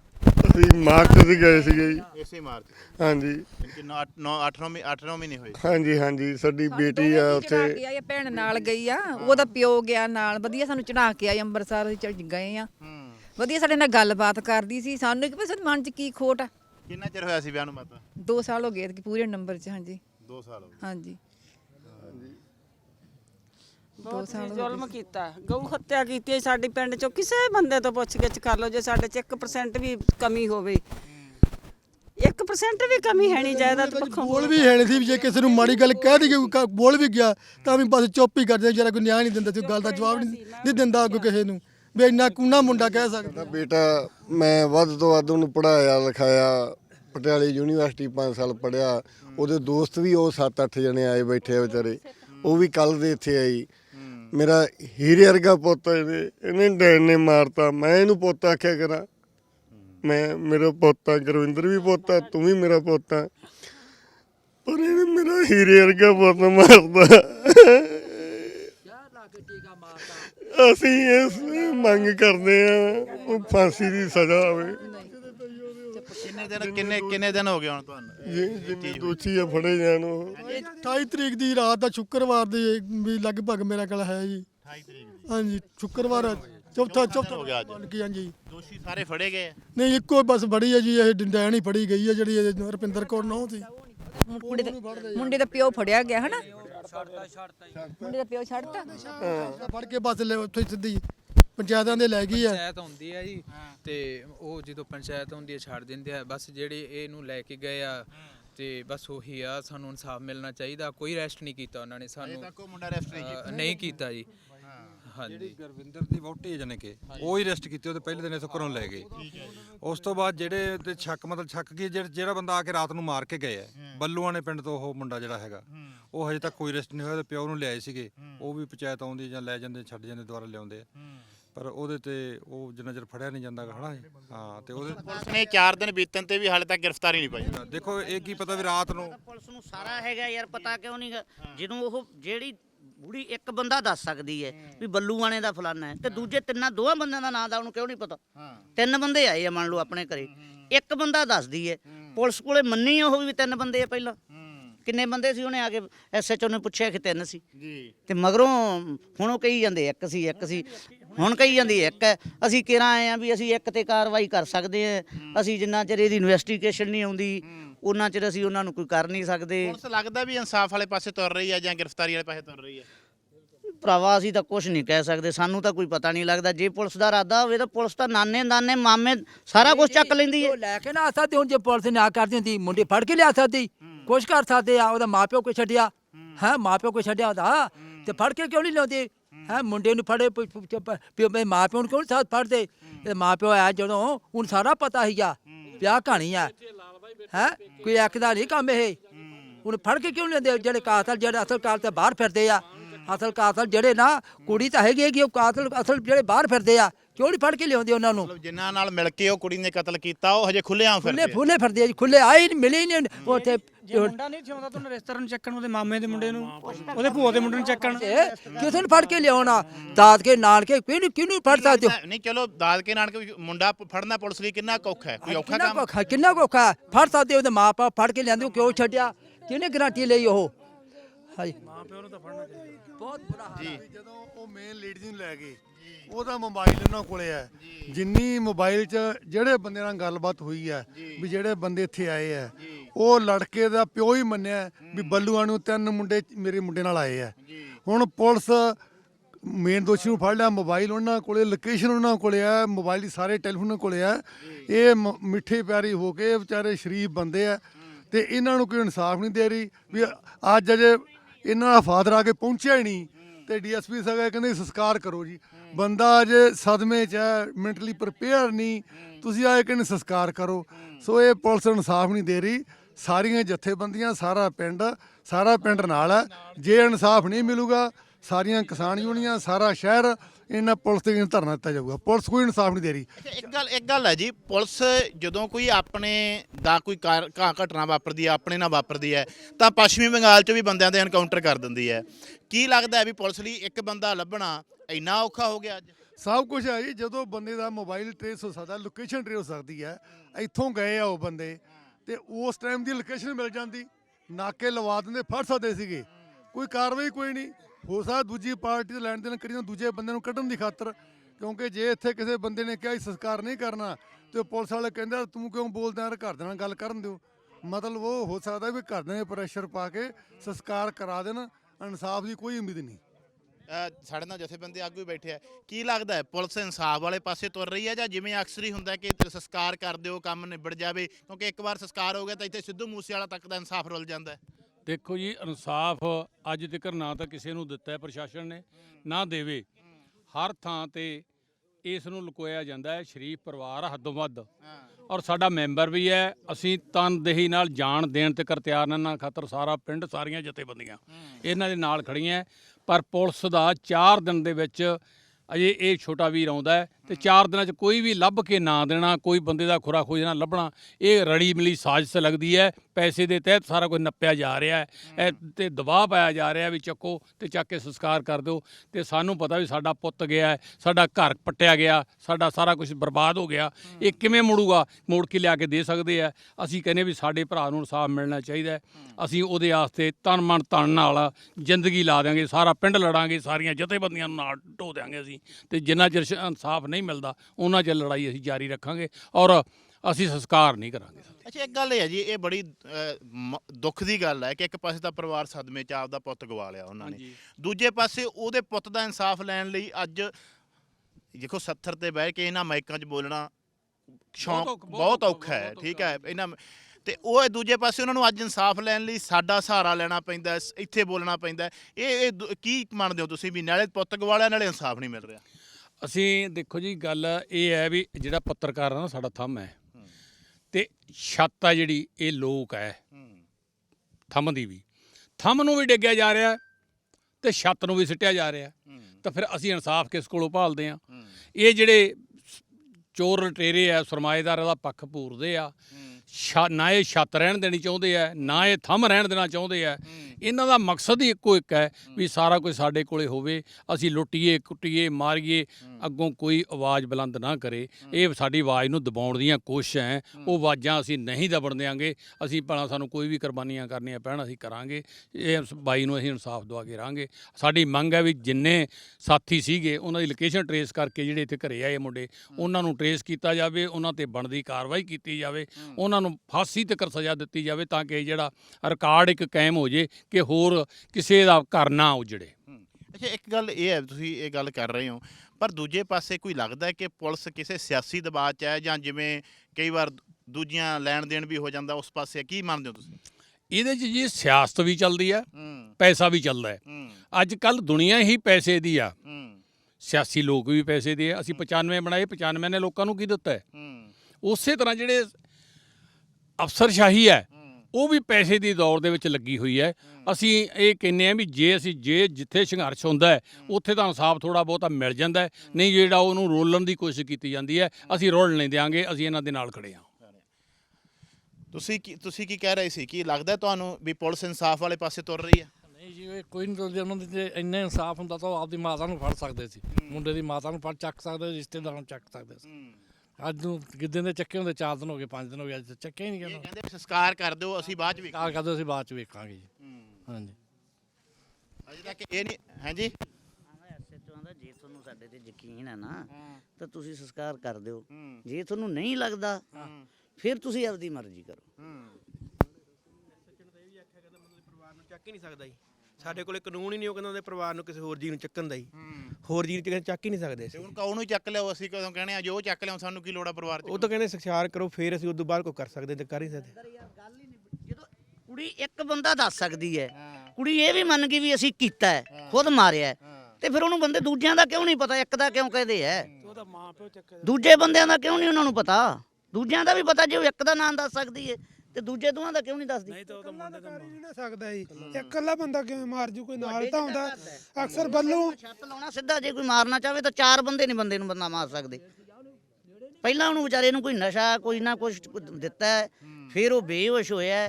S1: ਅਸੀਂ ਮਾਰਚ 'ਚ ਗਏ ਸੀਗੇ ਜੀ।
S4: ਇਸੇ ਮਾਰਚ
S1: ਹਾਂਜੀ।
S4: ਕਿ 9 9 8 9 8 9 ਮਹੀਨੇ ਹੋਏ।
S1: ਹਾਂਜੀ ਹਾਂਜੀ ਸਾਡੀ ਬੇਟੀ ਆ ਉੱਥੇ।
S2: ਆ, ਭੈਣ ਨਾਲ ਗਈ ਆ ਉਹਦਾ ਪਿਓ ਗਿਆ ਨਾਲ ਵਧੀਆ ਸਾਨੂੰ ਚੜਾ ਕੇ ਆਈ ਅੰਮ੍ਰਿਤਸਰ ਅਸੀਂ ਚੱਲ ਗਏ ਆ।
S4: ਹੂੰ।
S2: ਵਧੀਆ ਸਾਡੇ ਨਾਲ ਗੱਲਬਾਤ ਕਰਦੀ ਸੀ ਸਾਨੂੰ ਕਿ ਪਤਾ ਮਨ 'ਚ ਕੀ ਖੋਟ ਆ?
S4: ਕਿੰਨਾ ਚਿਰ ਹੋਇਆ ਸੀ ਵਿਆਹ ਨੂੰ ਮਾਤਾ
S2: 2 ਸਾਲ ਹੋ ਗਏ ਕਿ ਪੂਰੇ ਨੰਬਰ 'ਚ ਹਾਂਜੀ।
S4: 2 ਸਾਲ ਹੋ ਗਏ।
S2: ਹਾਂਜੀ।
S3: ਬਹੁਤ ਹੀ ਜ਼ੁਲਮ ਕੀਤਾ। ਗਊ ਹੱਤਿਆ ਕੀਤੀ ਹੈ ਸਾਡੀ ਪਿੰਡ ਚੋਂ ਕਿਸੇ ਬੰਦੇ ਤੋਂ ਪੁੱਛ ਗਿੱਛ ਕਰ ਲਓ ਜੇ ਸਾਡੇ ਚ 1% ਵੀ ਕਮੀ ਹੋਵੇ। 1% ਵੀ ਕਮੀ ਹੈ ਨਹੀਂ ਜਾਇਦਾਦ ਪੱਖੋਂ
S5: ਬੋਲ ਵੀ ਹੈ ਨਹੀਂ ਸੀ ਵੀ ਜੇ ਕਿਸੇ ਨੂੰ ਮਾੜੀ ਗੱਲ ਕਹਿ ਦੀ ਕੋਈ ਬੋਲ ਵੀ ਗਿਆ ਤਾਂ ਵੀ ਬਸ ਚੁੱਪ ਹੀ ਕਰਦੇ ਜਿਹੜਾ ਕੋਈ ਨਿਆਂ ਨਹੀਂ ਦਿੰਦਾ ਸੀ ਗੱਲ ਦਾ ਜਵਾਬ ਨਹੀਂ ਨਹੀਂ ਦਿੰਦਾ ਕੋਈ ਕਿਸੇ ਨੂੰ। ਵੀ ਇੰਨਾ ਕੂਨਾ ਮੁੰਡਾ ਕਹਿ ਸਕਦਾ।
S1: ਬੇਟਾ, ਮੈਂ ਵੱਧ ਤੋਂ ਵੱਧ ਉਹਨੂੰ ਪੜਾਇਆ ਲਿਖਾਇਆ, ਪਟਿਆਲੇ ਯੂਨੀਵਰਸਿਟੀ 5 ਸਾਲ ਪੜਿਆ ਉਹਦੇ ਦੋਸਤ ਵੀ ਉਹ 7-8 ਜਣੇ ਆਏ ਬੈਠੇ ਆ ਵਿਚਾਰੇ, ਉਹ ਵੀ ਕੱਲ ਦੇ ਇੱਥੇ ਆਈ ਮੇਰਾ ਹੀਰੇ ਵਰਗਾ ਪੁੱਤ ਇਹਨੇ ਇਹਨੇ ਡੈਡ ਨੇ ਮਾਰਤਾ, ਮੈਂ ਇਹਨੂੰ ਪੁੱਤ ਆਖਿਆ ਕਰਾਂ। ਮੈਂ, ਮੇਰਾ ਪੁੱਤ ਆ, ਗੁਰਵਿੰਦਰ ਵੀ ਪੋਤਾ ਤੂੰ ਵੀ ਮੇਰਾ ਪੁੱਤ ਆ। ਪਰ ਇਹਨੇ ਮੇਰਾ ਹੀਰੇ ਵਰਗਾ ਪੁੱਤ ਮਾਰਦਾ ਅਸੀਂ ਇਸ ਮੰਗ ਕਰਦੇ ਆ ਉਹ ਫਾਂਸੀ ਦੀ ਸਜ਼ਾ ਹੋਵੇ।
S4: ਕਿੰਨੇ ਦਿਨ ਕਿੰਨੇ ਕਿੰਨੇ ਦਿਨ ਹੋ ਗਏ ਹੁਣ ਤੁਹਾਨੂੰ?
S1: ਜਿ- ਜਿੰਨੇ ਦੋਸ਼ੀ ਆ ਫੜੇ ਜਾਣ ਉਹ।
S5: 28 ਤਰੀਕ ਦੀ ਰਾਤ ਦਾ ਸ਼ੁੱਕਰਵਾਰ ਦੀ ਵੀ ਲਗਭਗ ਮੇਰਾ ਕੋਲ ਹੈ ਜੀ।
S4: 28 ਤਰੀਕ ਦੀ।
S5: ਹਾਂਜੀ ਸ਼ੁੱਕਰਵਾਰ ਚੌਥਾ ਚੌਥਾ।
S4: ਹੋ ਗਿਆ ਅੱਜ।
S5: ਹਾਂਜੀ
S4: ਦੋਸ਼ੀ ਸਾਰੇ ਫੜੇ ਗਏ
S5: ਨਹੀਂ ਇੱਕੋ ਬਸ ਬੜੀ ਹੈ ਜੀ ਇਹ ਡੰਡੈਣ ਹੀ ਫੜੀ ਗਈ ਹੈ ਜਿਹੜੀ ਰੁਪਿੰਦਰ ਕੌਰ ਨੌ ਸੀ।
S2: ਮੁੰਡੇ ਦਾ ਮੁੰਡੇ ਦਾ ਪਿਓ ਫੜਿਆ ਗਿਆ ਹਨਾ? ਮੁੰਡੇ ਦਾ ਪਿਓ ਛੱਡਤਾ?
S5: ਫੜ ਕੇ ਬਸ ਲੈ ਉੱਥੇ ਸਿੱਧੀ ਪੰਚਾਇਤਾਂ ਦੇ ਲੈ ਗਈ ਹੈ
S12: ਪੰਚਾਇਤ ਹੁੰਦੀ ਹੈ ਜੀ। ਤੇ ਉਹ ਜਦੋਂ ਪੰਚਾਇਤ ਹੁੰਦੀ ਹੈ ਛੱਡ ਦਿੰਦੇ ਆ। ਬਸ ਜਿਹੜੇ ਇਹਨੂੰ ਲੈ ਕੇ ਗਏ ਆ ਤੇ ਬਸ ਉਹੀ ਆ। ਸਾਨੂੰ ਇਨਸਾਫ ਮਿਲਣਾ ਚਾਹੀਦਾ। ਕੋਈ ਅਰੈਸਟ ਨਹੀਂ ਕੀਤਾ ਉਹਨਾਂ ਨੇ। ਸਾਨੂੰ
S4: ਤੱਕ ਉਹ ਮੁੰਡਾ arrest ਨਹੀਂ
S12: ਅ, ਨਹੀਂ ਕੀਤਾ ਜੀ। ਹਾਂਜੀ।
S8: ਗੁਰਵਿੰਦਰ ਦੀ ਵਹੁਟੀ ਹੈ ਜਾਣੀ ਕਿ ਉਹ ਹੀ ਅਰੈਸਟ ਕੀਤੀ ਉਹਦੇ ਪਹਿਲੇ ਦਿਨ ਇਥੋਂ ਘਰੋਂ ਲੈ ਗਏ। ਉਸ ਤੋਂ ਬਾਅਦ ਜਿਹੜੇ ਤੇ ਸ਼ੱਕ ਮਤਲਬ ਸ਼ੱਕ ਕੀ ਜਿਹੜਾ ਜਿਹੜਾ ਬੰਦਾ ਆ ਕੇ ਰਾਤ ਨੂੰ ਮਾਰ ਕੇ ਗਏ ਆ ਬੱਲੂਆਣੇ ਪਿੰਡ ਤੋਂ ਉਹ ਮੁੰਡਾ ਜਿਹੜਾ ਹੈਗਾ ਉਹ ਹਜੇ ਤੱਕ ਕੋਈ ਅਰੈਸਟ ਨਹੀਂ ਹੋਇਆ ਤੇ ਪਿਓ ਨੂੰ ਲਿਆਏ ਸੀਗੇ। ਉਹ ਵੀ ਪੰਚਾਇਤ ਆਉਂਦੀ ਜਾਂ ਲੈ ਜਾਂਦੇ ਛੱਡ ਜਾਂਦੇ ਦੁਬਾਰਾ ਲਿਆਉਂਦੇ ਆ। ਪਰ ਉਹਦੇ ਤੇ ਉਹ ਜਿੰਨਾ ਚਿਰ ਫੜਿਆ ਨਹੀਂ ਜਾਂਦਾ ਹਨਾ? ਹਾਂ ਤੇ ਉਹਦੇ
S4: ਪੁਲਿਸ ਨੇ 4 ਦਿਨ ਬੀਤਣ ਤੇ ਵੀ ਹਾਲੇ ਤੱਕ ਗ੍ਰਿਫਤਾਰੀ ਨਹੀਂ ਪਾਈ।
S8: ਦੇਖੋ ਇਹ ਕੀ ਪਤਾ ਵੀ ਰਾਤ ਨੂੰ
S7: ਪੁਲਿਸ ਨੂੰ ਸਾਰਾ ਹੈਗਾ ਯਾਰ ਪਤਾ ਕਿਉਂ ਨਹੀਂ? ਜਦੋਂ ਉਹ ਜਿਹੜੀ ਬੁੜੀ ਇੱਕ ਬੰਦਾ ਦੱਸ ਸਕਦੀ ਹੈ। ਵੀ ਬੱਲੂਆਣੇ ਦਾ ਫਲਾਨਾ ਹੈ ਤੇ ਦੂਜੇ ਤਿੰਨਾਂ ਦੋਹਾਂ ਬੰਦਿਆਂ ਦਾ ਨਾਂ ਦਾ ਉਹਨੂੰ ਕਿਉਂ ਨਹੀਂ ਪਤਾ? ਤਿੰਨ ਬੰਦੇ ਆਏ ਆ ਮੰਨ ਲਓ ਆਪਣੇ ਘਰੇ। ਇੱਕ ਬੰਦਾ ਦੱਸਦੀ ਹੈ। ਪੁਲਿਸ ਕੋਲੇ ਮੰਨੀ ਉਹ ਵੀ ਤਿੰਨ ਬੰਦੇ ਆ ਪਹਿਲਾਂ। ਕਿੰਨੇ ਬੰਦੇ ਸੀ ਉਹਨੇ ਆ ਕੇ ਐਸਐਚਓ ਨੇ ਪੁੱਛਿਆ ਕਿ ਤਿੰਨ ਸੀ।
S4: ਜੀ।
S7: ਤੇ ਮਗਰੋਂ ਹੁਣ ਉਹ ਕਹੀ ਜਾਂਦੇ ਇੱਕ ਸੀ ਇੱਕ ਸੀ। ਹੁਣ ਕਹੀ ਜਾਂਦੀ ਇੱਕ। ਹੈ ਅਸੀਂ ਕਿਹੜਾ ਆਏ ਆ ਵੀ ਅਸੀਂ ਇੱਕ ਤੇ ਕਾਰਵਾਈ ਕਰ ਸਕਦੇ ਆ। ਅਸੀਂ ਜਿੰਨਾ ਚਿਰ ਇਹਦੀ ਇਨਵੈਸਟੀਗੇਸ਼ਨ ਨਹੀਂ ਆਉਂਦੀ ਉਹਨਾਂ ਚਿਰ ਅਸੀਂ ਉਹਨਾਂ ਨੂੰ ਕੋਈ ਕਰ ਨਹੀਂ ਸਕਦੇ।
S4: ਪੁਲਿਸ ਲੱਗਦਾ ਵੀ ਇਨਸਾਫ ਵਾਲੇ ਪਾਸੇ ਤੁਰ ਰਹੀ ਹੈ ਜਾਂ ਗ੍ਰਿਫਤਾਰੀ ਵਾਲੇ ਪਾਸੇ ਤੁਰ ਰਹੀ ਹੈ
S7: ਭਰਾਵਾ ਅਸੀਂ ਤਾਂ ਕੁਝ ਨਹੀਂ ਕਹਿ ਸਕਦੇ। ਸਾਨੂੰ ਤਾਂ ਕੋਈ ਪਤਾ ਨਹੀਂ ਲੱਗਦਾ। ਜੇ ਪੁਲਿਸ ਦਾ ਇਰਾਦਾ ਹੋਵੇ ਤਾਂ ਪੁਲਿਸ ਤਾਂ ਨਾਨੇ ਦਾਨੇ ਮਾਮੇ ਸਾਰਾ ਕੁਝ ਚੱਕ ਲੈਂਦੀ ਹੈ।
S10: ਉਹ ਲੈ ਕੇ ਨਾ ਆ ਸਕਦੀ ਹੁਣ ਜੇ ਪੁਲਿਸ ਨਾ ਕਰਦੀ ਹੁੰਦੀ ਮੁੰਡੇ ਫੜ ਕੇ ਲਿਆ ਸਕਦੀ। ਕੁਛ ਕਰ ਸਕਦੇ ਆ ਉਹਦਾ ਮਾਪਿਓ ਕੋਈ ਛੱਡਿਆ? ਹੈ। ਮਾਪਿਓ ਕੋਈ ਛੱਡਿਆ ਉਹਦਾ? ਤੇ ਫੜ ਕੇ ਕਿਉਂ ਨਹੀਂ ਲਿਆਉਂਦੇ? ਹੈ। ਮੁੰਡੇ ਨੂੰ ਫੜੇ ਪ- ਪ- ਚ- ਪ- ਪਿਓ ਮੇਰੇ ਮਾਪਿਓ ਨੂੰ ਕਿਉਂ ਨੀ ਸਾਥ ਫੜਦੇ? ਇਹ ਮਾਪਿਓ ਆ ਜਦੋਂ ਹੁਣ ਸਾਰਾ ਪਤਾ ਹੀਗਾ ਵਿਆਹ ਕਹਾਣੀ ਆ। ਹੈ? ਕੋਈ ਇੱਕ ਦਾ ਨਹੀਂ ਕੰਮ ਇਹ। ਹੁਣ ਫੜ ਕੇ ਕਿਉਂ ਲੈਂਦੇ ਜਿਹੜੇ ਕਾਤਲ, ਜਿਹੜੇ ਅਸਲ ਕਾਤਲ ਬਾਹਰ ਫਿਰਦੇ ਆ। ਅਸਲ ਕਾਤਲ ਜਿਹੜੇ ਨਾ ਕੁੜੀ ਤਾਂ ਹੈਗੀ ਕਿ ਉਹ ਕਾਤਲ, ਅਸਲ ਜਿਹੜੇ ਬਾਹਰ ਫਿਰਦੇ ਆ। ਕਿਉਂ ਨਹੀਂ ਫੜ ਕੇ ਲਿਆਉਂਦੇ ਉਹਨਾਂ ਨੂੰ?
S4: ਮਤਲਬ ਜਿਨ੍ਹਾਂ ਨਾਲ ਮਿਲ ਕੇ ਉਹ ਕੁੜੀ ਨੇ ਕਤਲ ਕੀਤਾ ਉਹ ਹਜੇ ਖੁੱਲ੍ਹੇਆਮ ਫਿਰਦੇ
S10: ਖੁੱਲੇ
S4: ਆ।
S10: ਫੁੱਲੇ ਫਿਰਦੇ ਆ ਜੀ ਖੁੱਲੇ ਆਏ ਨਹੀਂ ਮਿਲੇ ਹੀ ਨਹੀਂ ਉੱਥੇ
S13: ਮੁੰਡਾ ਨਹੀਂ ਚਾਹੁੰਦਾ ਤੁਹਾਨੂੰ ਰਿਸ਼ਤੇਦਾਰ ਨੂੰ ਚੱਕਣ ਉਹਦੇ ਮਾਮੇ ਦੇ ਮੁੰਡੇ ਨੂੰ ਉਹਦੇ ਭੂਆ ਦੇ ਮੁੰਡੇ ਨੂੰ ਚੱਕਣ।
S10: ਕਿਸੇ ਨੂੰ ਫੜ ਕੇ ਲਿਆਉਣਾ ਦਾਦ ਕੇ ਨਾਨਕੇ ਕਿਹਨੂੰ ਕਿਹਨੂੰ ਫੜ ਸਕਦੇ ਹੋ?
S4: ਨਹੀਂ ਚਲੋ ਦਾਦਕੇ ਨਾਨਕੇ ਵੀ ਮੁੰਡਾ ਪ- ਫੜਨਾ ਪੁਲਿਸ ਲਈ ਕਿੰਨਾ ਕੁ ਔਖਾ ਹੈ? ਕੋਈ ਔਖਾ
S10: ਕਿੰਨਾ
S4: ਕੰਮ?
S10: ਕੋਖਾ ਕਿੰਨਾ ਕੋਖਾ ਫੜ ਸਕਦੇ ਉਹਦੇ ਮਾਪੇ ਫੜ ਕੇ ਲਿਆਂਦੇ ਉਹ ਕਿਉਂ ਛੱਡਿਆ? ਕਿਹਨੇ ਗਰੰਟੀ ਲਈ ਉਹ? ਹਾਂਜੀ ਬਹੁਤ ਬੁਰਾ ਹਾਲ ਹੈ।
S14: ਜਦੋਂ ਉਹ ਮੇਨ ਲੇਡੀਜ਼ ਨੂੰ ਲੈ ਗਏ ਉਹਦਾ ਮੋਬਾਈਲ ਉਹਨਾਂ ਕੋਲੇ ਹੈ। ਜਿੰਨੀ ਮੋਬਾਈਲ 'ਚ ਜਿਹੜੇ ਬੰਦੇ ਨਾਲ ਗੱਲਬਾਤ ਹੋਈ ਹੈ ਵੀ ਜਿਹੜੇ ਬੰਦੇ ਇੱਥੇ ਆਏ ਹੈ ਉਹ ਲੜਕੇ ਦਾ ਪਿਓ ਹੀ ਮੰਨਿਆ ਵੀ ਬੱਲੂਆਂ ਨੂੰ ਤਿੰਨ ਮੁੰਡੇ ਮੇਰੇ ਮੁੰਡੇ ਨਾਲ ਆਏ ਹੈ। ਹੁਣ ਪੁਲਿਸ ਮੇਨ ਦੋਸ਼ੀ ਨੂੰ ਫੜ ਲਿਆ ਮੋਬਾਈਲ ਉਹਨਾਂ ਕੋਲੇ ਲੋਕੇਸ਼ਨ ਉਹਨਾਂ ਕੋਲੇ ਹੈ ਮੋਬਾਈਲ ਦੀ ਸਾਰੇ ਟੈਲੀਫੋਨ ਕੋਲੇ ਹੈ। ਇਹ ਮਿੱਠੇ ਪਿਆਰੀ ਹੋ ਕੇ ਵਿਚਾਰੇ ਸ਼ਰੀਫ ਬੰਦੇ ਆ ਤੇ ਇਹਨਾਂ ਨੂੰ ਕੋਈ ਇਨਸਾਫ ਨਹੀਂ ਦੇ ਰਹੀ ਵੀ ਅੱਜ ਅਜੇ ਇਹਨਾਂ ਦਾ ਫਾਦਰ ਆ ਕੇ ਪਹੁੰਚਿਆ ਹੀ ਨਹੀਂ ਤੇ ਡੀਐਸਪੀ ਸਾਹਿਬ ਕਹਿੰਦੇ ਸੰਸਕਾਰ ਕਰੋ ਜੀ। ਬੰਦਾ ਅਜੇ ਸਦਮੇ 'ਚ ਹੈ ਮੈਂਟਲੀ ਪ੍ਰਿਪੇਅਰ ਨਹੀਂ ਤੁਸੀਂ ਆਏ ਕਹਿੰਦੇ ਸੰਸਕਾਰ ਕਰੋ। ਸੋ ਇਹ ਪੁਲਿਸ ਇਨਸਾਫ ਨਹੀਂ ਦੇ ਰਹੀ। ਸਾਰੀਆਂ ਜਥੇਬੰਦੀਆਂ ਸਾਰਾ ਪਿੰਡ ਸਾਰਾ ਪਿੰਡ ਨਾਲ ਹੈ। ਜੇ ਇਨਸਾਫ ਨਹੀਂ ਮਿਲੂਗਾ ਸਾਰੀਆਂ ਕਿਸਾਨ ਯੂਨੀਅਨ ਸਾਰਾ ਸ਼ਹਿਰ ਇਹਨਾਂ ਪੁਲਿਸ ਤੇ ਧਰਨਾ ਦਿੱਤਾ ਜਾਊਗਾ। ਪੁਲਿਸ ਕੋਈ ਇਨਸਾਫ ਨਹੀਂ ਦੇ ਰਹੀ।
S4: ਅੱਛਾ, ਇੱਕ ਗੱਲ ਇੱਕ ਗੱਲ ਹੈ ਜੀ ਪੁਲਿਸ ਜਦੋਂ ਕੋਈ ਆਪਣੇ ਦਾ ਕੋਈ ਕਾਰ- ਘਾ ਘਟਨਾ ਵਾਪਰਦੀ ਹੈ ਆਪਣੇ ਨਾਲ ਵਾਪਰਦੀ ਹੈ ਤਾਂ ਪੱਛਮੀ ਬੰਗਾਲ 'ਚ ਵੀ ਬੰਦਿਆਂ ਦੇ ਐਨਕਾਊਂਟਰ ਕਰ ਦਿੰਦੀ ਹੈ। ਕੀ ਲੱਗਦਾ ਹੈ ਵੀ ਪੁਲਿਸ ਲਈ ਇੱਕ ਬੰਦਾ ਲੱਭਣਾ ਇੰਨਾ ਔਖਾ ਹੋ ਗਿਆ? ਅੱਜ
S14: ਸਭ ਕੁਝ ਹੈ ਜੀ ਜਦੋਂ ਬੰਦੇ ਦਾ ਮੋਬਾਈਲ ਟ੍ਰੇਸ ਹੋ ਸਕਦਾ ਲੋਕੇਸ਼ਨ ਟ੍ਰੇਸ ਹੋ ਸਕਦੀ ਹੈ ਇੱਥੋਂ ਗਏ ਆ ਉਹ ਬੰਦੇ ਤੇ ਉਸ ਟਾਈਮ ਦੀ ਲੋਕੇਸ਼ਨ ਮਿਲ ਜਾਂਦੀ ਨਾਕੇ ਲਵਾ ਦਿੰਦੇ ਫੜ ਸਕਦੇ ਸੀਗੇ। ਕੋਈ ਕਾਰਵਾਈ ਕੋਈ ਨਹੀਂ। ਹੋ ਸਕਦਾ ਦੂਜੀ ਪਾਰਟੀ ਦੇ ਲੈਣ ਦੇਣ ਕਰੀ ਜਾਂਦੇ ਦੂਜੇ ਬੰਦੇ ਨੂੰ ਕੱਢਣ ਦੀ ਖਾਤਰ। ਕਿਉਂਕਿ ਜੇ ਇੱਥੇ ਕਿਸੇ ਬੰਦੇ ਨੇ ਕਿਹਾ ਸੀ ਸੰਸਕਾਰ ਨਹੀਂ ਕਰਨਾ ਤੇ ਪੁਲਿਸ ਵਾਲੇ ਕਹਿੰਦੇ ਤੂੰ ਕਿਉਂ ਬੋਲਦਾ ਯਾਰ ਘਰ ਦੇ ਨਾਲ ਗੱਲ ਕਰਨ ਦਿਓ। ਮਤਲਬ ਉਹ ਹੋ ਸਕਦਾ ਵੀ ਘਰ ਦੇ ਪ੍ਰੈਸ਼ਰ ਪਾ ਕੇ ਸੰਸਕਾਰ ਕਰਾ ਦੇਣ ਇਨਸਾਫ ਦੀ ਕੋਈ ਉਮੀਦ ਨਹੀਂ।
S4: ਅ, ਸਾਡੇ ਨਾਲ ਜਥੇਬੰਦੀ ਆਗੂ ਵੀ ਬੈਠੇ ਆ। ਕੀ ਲੱਗਦਾ ਹੈ ਪੁਲਿਸ ਇਨਸਾਫ ਵਾਲੇ ਪਾਸੇ ਤੁਰ ਰਹੀ ਹੈ ਜਾਂ ਜਿਵੇਂ ਅਕਸਰ ਹੀ ਹੁੰਦਾ ਕਿ ਤੇ ਸੰਸਕਾਰ ਕਰ ਦਿਓ ਕੰਮ ਨਿਬੜ ਜਾਵੇ? ਕਿਉਂਕਿ ਇੱਕ ਵਾਰ ਸੰਸਕਾਰ ਹੋ ਗਿਆ ਤਾਂ ਇੱਥੇ ਸਿੱਧੂ ਮੂਸੇਵਾਲਾ ਤੱਕ ਦਾ ਇਨਸਾਫ ਰੁਲ ਜਾਂਦਾ ਹੈ।
S15: ਦੇਖੋ ਜੀ ਇਨਸਾਫ ਅੱਜ ਤੱਕ ਨਾ ਤਾਂ ਕਿਸੇ ਨੂੰ ਦਿੱਤਾ ਹੈ ਪ੍ਰਸ਼ਾਸਨ ਨੇ ਨਾ ਦੇਵੇ। ਹਰ ਥਾਂ ਤੇ ਇਸ ਨੂੰ ਲੁਕੋਇਆ ਜਾਂਦਾ ਹੈ ਸ਼ਰੀਫ ਪਰਿਵਾਰ ਆ ਹੱਦੋਂ ਵੱਧ। ਔਰ ਸਾਡਾ ਮੈਂਬਰ ਵੀ ਹੈ ਅਸੀਂ ਤਨਦੇਹੀ ਨਾਲ ਜਾਨ ਦੇਣ ਤੇ ਕਰ ਤਿਆਰ ਨਾ ਖਾਤਰ ਸਾਰਾ ਪਿੰਡ ਸਾਰੀਆਂ ਜਥੇਬੰਦੀਆਂ ਇਹਨਾਂ ਦੇ ਨਾਲ ਖੜੀਆਂ ਪਰ ਪੁਲਿਸ ਦਾ 4 ਦਿਨ ਦੇ ਵਿੱਚ ਅਜੇ ਇਹ ਛੋਟਾ ਵੀਰ ਆਉਂਦਾ ਹੈ ਤੇ 4 ਦਿਨਾਂ 'ਚ ਕੋਈ ਵੀ ਲੱਭ ਕੇ ਨਾ ਦੇਣਾ, ਕੋਈ ਬੰਦੇ ਦਾ ਖੁਰਾ ਖੋਜਣਾ ਲੱਭਣਾ, ਇਹ ਰੜੀ ਮਿਲੀ ਸਾਜ਼ਿਸ਼ ਲੱਗਦੀ ਹੈ। ਪੈਸੇ ਦੇ ਤਹਿਤ ਸਾਰਾ ਕੁਝ ਨੱਪਿਆ ਜਾ ਰਿਹਾ ਹੈ। ਇਹ ਤੇ ਦਬਾਅ ਪਾਇਆ ਜਾ ਰਿਹਾ ਵੀ ਚੱਕੋ ਤੇ ਚੱਕ ਕੇ ਸੰਸਕਾਰ ਕਰ ਦਿਓ। ਤੇ ਸਾਨੂੰ ਪਤਾ ਵੀ ਸਾਡਾ ਪੁੱਤ ਗਿਆ ਹੈ ਸਾਡਾ ਘਰ ਪੱਟਿਆ ਗਿਆ, ਸਾਡਾ ਸਾਰਾ ਕੁਝ ਬਰਬਾਦ ਹੋ ਗਿਆ। ਇਹ ਕਿਵੇਂ ਮੁੜੂਗਾ? ਮੋੜ ਕੇ ਲਿਆ ਕੇ ਦੇ ਸਕਦੇ ਆ। ਅਸੀਂ ਕਹਿੰਦੇ ਵੀ ਸਾਡੇ ਭਰਾ ਨੂੰ ਇਨਸਾਫ ਮਿਲਣਾ ਚਾਹੀਦਾ ਅਸੀਂ ਉਹਦੇ ਵਾਸਤੇ ਤਨ ਮਨ ਤਨ ਨਾਲ ਜ਼ਿੰਦਗੀ ਲਾ ਦਿਆਂਗੇ, ਸਾਰਾ ਪਿੰਡ ਲੜਾਂਗੇ, ਸਾਰੀਆਂ ਜਥੇਬੰਦੀਆਂ ਨੂੰ ਨਾਲ ਢੋ ਦਿਆਂਗੇ ਅਸੀਂ। ਤੇ ਜਿੰਨਾ ਚਿਰ ਇਨਸਾਫ ਨਹੀਂ ਨਹੀਂ ਮਿਲਦਾ ਉਹਨਾਂ ਚਿਰ ਲੜਾਈ ਅਸੀਂ ਜਾਰੀ ਰੱਖਾਂਗੇ ਔਰ ਅਸੀਂ ਸੰਸਕਾਰ ਨਹੀਂ ਕਰਾਂਗੇ।
S4: ਅੱਛਾ ਇੱਕ ਗੱਲ ਇਹ ਹੈ ਜੀ ਇਹ ਬੜੀ ਮ- ਦੁੱਖ ਦੀ ਗੱਲ ਹੈ ਕਿ ਇੱਕ ਪਾਸੇ ਤਾਂ ਪਰਿਵਾਰ ਸਦਮੇ ਚ ਆਪਦਾ ਪੁੱਤ ਗਵਾ ਲਿਆ ਉਹਨਾਂ ਨੇ। ਦੂਜੇ ਪਾਸੇ ਉਹਦੇ ਪੁੱਤ ਦਾ ਇਨਸਾਫ ਲੈਣ ਲਈ ਅੱਜ ਦੇਖੋ 70 ਤੇ ਬਹਿ ਕੇ ਇਹਨਾਂ ਮਾਈਕਾਂ 'ਚ ਬੋਲਣਾ ਸ਼ੌਂਕ
S15: ਔਖਾ- ਬਹੁਤ
S4: ਬਹੁਤ
S15: ਔਖਾ,
S4: ਔਖਾ ਹੈ
S15: ਬਹੁਤ
S4: ਠੀਕ ਹੈ। ਇਹਨਾਂ ਤੇ ਉਹ ਇਹ ਦੂਜੇ ਪਾਸੇ ਉਹਨਾਂ ਨੂੰ ਅੱਜ ਇਨਸਾਫ ਲੈਣ ਲਈ ਸਾਡਾ ਸਹਾਰਾ ਲੈਣਾ ਪੈਂਦਾ ਹੈ, ਇੱਥੇ ਬੋਲਣਾ ਪੈਂਦਾ ਹੈ। ਇਹ ਇਹ ਦੁ- ਕੀ ਮੰਨਦੇ ਹੋ ਤੁਸੀਂ ਵੀ ਨਾਲੇ ਪੁੱਤ ਗਵਾ ਲਿਆ ਨਾਲੇ ਇਨਸਾਫ ਨਹੀਂ ਮਿਲ ਰਿਹਾ?
S15: ਅਸੀਂ ਦੇਖੋ ਜੀ, ਗੱਲ ਇਹ ਹੈ ਵੀ ਜਿਹੜਾ ਪੱਤਰਕਾਰ ਆ ਨਾ, ਸਾਡਾ ਥੰਮ ਹੈ। ਤੇ ਛੱਤ ਆ ਜਿਹੜੀ, ਇਹ ਲੋਕ ਹੈ। ਥੰਮ ਦੀ ਵੀ। ਥੰਮ ਨੂੰ ਵੀ ਡਿੱਗਿਆ ਜਾ ਰਿਹਾ ਹੈ ਤੇ ਛੱਤ ਨੂੰ ਵੀ ਸਿੱਟਿਆ ਜਾ ਰਿਹਾ ਤਾਂ ਫਿਰ ਅਸੀਂ ਇਨਸਾਫ ਕਿਸ ਕੋਲੋਂ ਭਾਲਦੇ ਆ ਇਹ ਜਿਹੜੇ ਚੋਰ ਲਟੇਰੇ ਆ, ਸਰਮਾਏਦਾਰ ਦਾ ਪੱਖ ਪੂਰਦੇ ਆ। ਨਾ ਇਹ ਛੱਤ ਰਹਿਣ ਦੇਣੀ ਚਾਹੁੰਦੇ ਆ ਨਾ ਇਹ ਥੰਮ ਰਹਿਣ ਦੇਣਾ ਚਾਹੁੰਦੇ ਆ। ਇਹਨਾਂ ਦਾ ਮਕਸਦ ਹੀ ਇੱਕੋ ਇੱਕ ਹੈ ਵੀ ਸਾਰਾ ਕੁਝ ਸਾਡੇ ਕੋਲੇ ਹੋਵੇ ਅਸੀਂ ਲੁੱਟੀਏ ਕੁੱਟੀਏ ਮਾਰੀਏ ਅੱਗੋਂ ਕੋਈ ਆਵਾਜ਼ ਬੁਲੰਦ ਨਾ ਕਰੇ। ਇਹ ਸਾਡੀ ਆਵਾਜ਼ ਨੂੰ ਦਬਾਉਣ ਦੀਆਂ ਕੋਸ਼ਿਸ਼ਾਂ ਹੈ। ਉਹ ਆਵਾਜ਼ਾਂ ਅਸੀਂ ਨਹੀਂ ਦਬਣ ਦਿਆਂਗੇ। ਅਸੀਂ ਭਲਾ ਸਾਨੂੰ ਕੋਈ ਵੀ ਕੁਰਬਾਨੀਆਂ ਕਰਨੀਆਂ ਪੈਣ ਅਸੀਂ ਕਰਾਂਗੇ। ਇਹ ਬਾਈ ਨੂੰ ਅਸੀਂ ਇਨਸਾਫ ਦਵਾ ਕੇ ਰਹਾਂਗੇ ਸਾਡੀ ਮੰਗ ਹੈ ਵੀ ਜਿੰਨੇ ਸਾਥੀ ਸੀਗੇ ਉਹਨਾਂ ਦੀ ਲੋਕੇਸ਼ਨ ਟਰੇਸ ਕਰਕੇ ਜਿਹੜੇ ਇੱਥੇ ਘਰੇ ਆਏ ਮੁੰਡੇ ਉਹਨਾਂ ਨੂੰ ਟਰੇਸ ਕੀਤਾ ਜਾਵੇ ਉਹਨਾਂ ਤੇ ਬਣਦੀ ਕਾਰਵਾਈ ਕੀਤੀ ਜਾਵੇ। ਉਹਨਾਂ ਨੂੰ ਫਾਂਸੀ ਤੱਕ ਸਜ਼ਾ ਦਿੱਤੀ ਜਾਵੇ ਤਾਂ ਕਿ ਜਿਹੜਾ ਰਿਕਾਰਡ ਇੱਕ ਕਾਇਮ ਹੋ ਜੇ ਕਿ ਹੋਰ ਕਿਸੇ ਦਾ ਘਰ ਨਾ ਉਜੜੇ।
S4: ਅੱਛਾ ਇੱਕ ਗੱਲ ਇਹ ਹੈ ਤੁਸੀਂ ਇਹ ਗੱਲ ਕਰ ਰਹੇ ਹੋ ਪਰ ਦੂਜੇ ਪਾਸੇ ਕੋਈ ਲੱਗਦਾ ਹੈ ਕਿ ਪੁਲਿਸ ਕਿਸੇ ਸਿਆਸੀ ਦਬਾਅ 'ਚ ਹੈ ਜਾਂ ਜਿਵੇਂ ਕਈ ਵਾਰ ਦੂਜੀਆਂ ਲੈਣ ਦੇਣ ਵੀ ਹੋ ਜਾਂਦਾ ਉਸ ਪਾਸੇ ਕੀ ਮੰਨਦੇ ਹੋ ਤੁਸੀਂ?
S15: ਇਹਦੇ 'ਚ ਜੀ ਸਿਆਸਤ ਵੀ ਚੱਲਦੀ ਆ
S4: ਹੂੰ।
S15: ਪੈਸਾ ਵੀ ਚੱਲਦਾ ਹੈ।
S4: ਹੂੰ।
S15: ਅੱਜ ਕੱਲ ਦੁਨੀਆ ਹੀ ਪੈਸੇ ਦੀ ਆ।
S4: ਹੂੰ।
S15: ਸਿਆਸੀ ਲੋਕ ਵੀ ਪੈਸੇ ਦੇ ਆ ਅਸੀਂ 95 ਬਣਾਏ 95 ਨੇ ਲੋਕਾਂ ਨੂੰ ਕੀ ਦਿੱਤਾ ਹੈ?
S4: ਹੂੰ।
S15: ਉਸੇ ਤਰ੍ਹਾਂ ਜਿਹੜੇ ਅਫਸਰਸ਼ਾਹੀ ਹੈ ਉਹ ਵੀ ਪੈਸੇ ਦੀ ਦੌੜ ਦੇ ਵਿੱਚ ਲੱਗੀ ਹੋਈ ਹੈ। ਅਸੀਂ ਇਹ ਕਹਿੰਨੇ ਆ ਵੀ ਜੇ ਅਸੀਂ ਜੇ ਜਿੱਥੇ ਸੰਘਰਸ਼ ਹੁੰਦਾ ਹੈ ਉੱਥੇ ਤਾਂ ਇਨਸਾਫ ਥੋੜਾ ਬਹੁਤਾ ਮਿਲ ਜਾਂਦਾ ਹੈ। ਨਹੀਂ ਜਿਹੜਾ ਉਹਨੂੰ ਰੋਲਣ ਦੀ ਕੋਸ਼ਿਸ਼ ਕੀਤੀ ਜਾਂਦੀ ਹੈ ਅਸੀਂ ਰੋਲ ਨਹੀਂ ਦਿਆਂਗੇ ਅਸੀਂ ਇਹਨਾਂ ਦੇ ਨਾਲ ਖੜੇ ਹਾਂ।
S4: ਤੁਸੀਂ ਕੀ ਤੁਸੀਂ ਕੀ ਕਹਿ ਰਹੇ ਸੀ ਕੀ ਲੱਗਦਾ ਤੁਹਾਨੂੰ ਵੀ ਪੁਲਿਸ ਇਨਸਾਫ ਵਾਲੇ ਪਾਸੇ ਤੁਰ ਰਹੀ ਹੈ?
S10: ਨਹੀਂ ਜੀ ਇਹ ਕੋਈ ਨਹੀਂ ਤੁਰਦੇ ਉਹਨਾਂ ਦੇ ਜੇ ਇੰਨੇ ਇਨਸਾਫ ਹੁੰਦਾ ਤਾਂ ਉਹ ਆਪਦੀ ਮਾਤਾ ਨੂੰ ਫੜ ਸਕਦੇ ਸੀ। ਮੁੰਡੇ ਦੀ ਮਾਤਾ ਨੂੰ ਫੜ ਚੱਕ ਸਕਦੇ ਰਿਸ਼ਤੇਦਾਰਾਂ ਨੂੰ ਚੱਕ ਸਕਦੇ ਸੀ। ਅੱਜ ਨੂੰ ਗਿੱਦे ਦੇ ਚੱਕੇ ਹੁੰਦੇ? 4 ਦਿਨ ਹੋ ਗਏ 5 ਦਿਨ ਹੋ ਗਏ ਅੱਜ ਤੱਕ ਚੱਕੇ ਹੀ ਨਹੀਂ
S4: ਇਹ
S10: ਕਹਿੰਦਾ
S4: ਕਹਿੰਦੇ ਵੀ ਸੰਸਕਾਰ ਕਰ ਦਿਓ ਅਸੀਂ ਬਾਅਦ ਚ ਵੀ
S10: ਕਾਰ ਕਰਦੇ ਅਸੀਂ ਬਾਅਦ ਚ ਵੇਖਾਂਗੇ ਜੀ। ਹਾਂਜੀ।
S4: ਅਜੇ ਤੱਕ ਇਹ ਨਹੀਂ ਹਾਂਜੀ?
S7: ਜੇ ਤੁਹਾਨੂੰ ਸਾਡੇ ਤੇ ਯਕੀਨ ਹੈ ਨਾ ਤਾਂ ਤੁਸੀਂ ਸੰਸਕਾਰ ਕਰ ਦਿਓ। ਜੇ ਤੁਹਾਨੂੰ ਨਹੀਂ ਲੱਗਦਾ ਫਿਰ ਤੁਸੀਂ ਆਪਦੀ ਮਰਜ਼ੀ ਕਰੋ।
S11: ਪਰਿਵਾਰ ਨੂੰ ਚੱਕ ਹੀ ਨਹੀਂ ਸਕਦਾ ਜੀ। ਸਾਡੇ ਕੋਲੇ ਕਾਨੂੰਨ ਹੀ ਨਹੀਂ ਉਹ ਕਹਿੰਦਾ ਉਹਦੇ ਪਰਿਵਾਰ ਨੂੰ ਕਿਸੇ ਹੋਰ ਜੀ ਨੂੰ ਚੱਕਣ ਦਾ ਜੀ ਹੋਰ ਜੀ ਨੂੰ ਚੱਕ ਹੀ ਨਹੀਂ ਸਕਦੇ
S4: ਤੇ
S11: ਅਸੀਂ।
S4: ਹੁਣ ਕਹੋ ਨੂੰ ਚੱਕ ਲਿਓ ਅਸੀਂ ਕਦੋਂ ਕਹਿੰਦੇ ਆ ਜੋ ਚੱਕ ਲਿਓ ਸਾਨੂੰ ਕੀ ਲੋੜ ਆ ਪਰਿਵਾਰ ਚ?
S11: ਉਹ ਤਾਂ ਕਹਿੰਦੇ ਸੰਸਾਰ ਕਰੋ ਫਿਰ ਅਸੀਂ ਉਦੋਂ ਬਾਅਦ ਕੋ ਕਰ ਸਕਦੇ ਤੇ ਕਰ ਹੀ ਸਕਦੇ।
S7: ਜਦੋਂ ਕੁੜੀ ਇੱਕ ਬੰਦਾ ਦੱਸ ਸਕਦੀ ਹੈ ਕੁੜੀ ਇਹ ਵੀ ਮੰਨ ਗਈ ਵੀ ਅਸੀਂ ਕੀਤਾ ਹੈ ਖੁਦ ਮਾਰਿਆ ਹੈ, ਤੇ ਫਿਰ ਉਹਨੂੰ ਬੰਦੇ ਦੂਜਿਆਂ ਦਾ ਕਿਉਂ ਨਹੀਂ ਪਤਾ ਇੱਕ ਦਾ ਕਿਉਂ ਕਹਦੇ ਹੈ?
S11: ਉਹਦਾ ਮਾਂ ਪਿਓ ਚੱਕ
S7: ਦੂਜੇ ਬੰਦਿਆਂ ਦਾ ਕਿਉਂ ਨਹੀਂ ਉਹਨਾਂ ਨੂੰ ਪਤਾ? ਦੂਜਿਆਂ ਦਾ ਵੀ ਪਤਾ ਜੇ ਉਹ ਇੱਕ ਦਾ ਨਾਮ ਦੱਸ ਸਕਦੀ ਹੈ। ਤੇ ਦੂਜੇ ਦੋਵਾਂ ਦਾ ਕਿਉਂ ਨਹੀਂ ਦੱਸਦੀ?
S11: ਨਹੀਂ ਤਾਂ ਉਹ ਤਾਂ ਮੁੰਡੇ ਦਾ ਨਹੀਂ ਨਾ ਸਕਦਾ ਜੀ ਇਕੱਲਾ ਬੰਦਾ ਕਿਵੇਂ ਮਾਰ ਜੂ ਕੋਈ ਨਾਲ ਤਾਂ ਹੁੰਦਾ। ਅਕਸਰ ਬੱਲੂ
S7: ਛੱਤ ਲਾਉਣਾ ਸਿੱਧਾ ਜੇ ਕੋਈ ਮਾਰਨਾ ਚਾਹਵੇ ਤਾਂ ਚਾਰ ਬੰਦੇ ਨਹੀਂ ਬੰਦੇ ਨੂੰ ਬੰਦਾ ਮਾਰ ਸਕਦੇ। ਪਹਿਲਾਂ ਉਹਨੂੰ ਵਿਚਾਰੇ ਨੂੰ ਕੋਈ ਨਸ਼ਾ ਕੋਈ ਨਾ ਕੁਝ ਦਿੱਤਾ ਫਿਰ ਉਹ ਬੇਹੋਸ਼ ਹੋਇਆ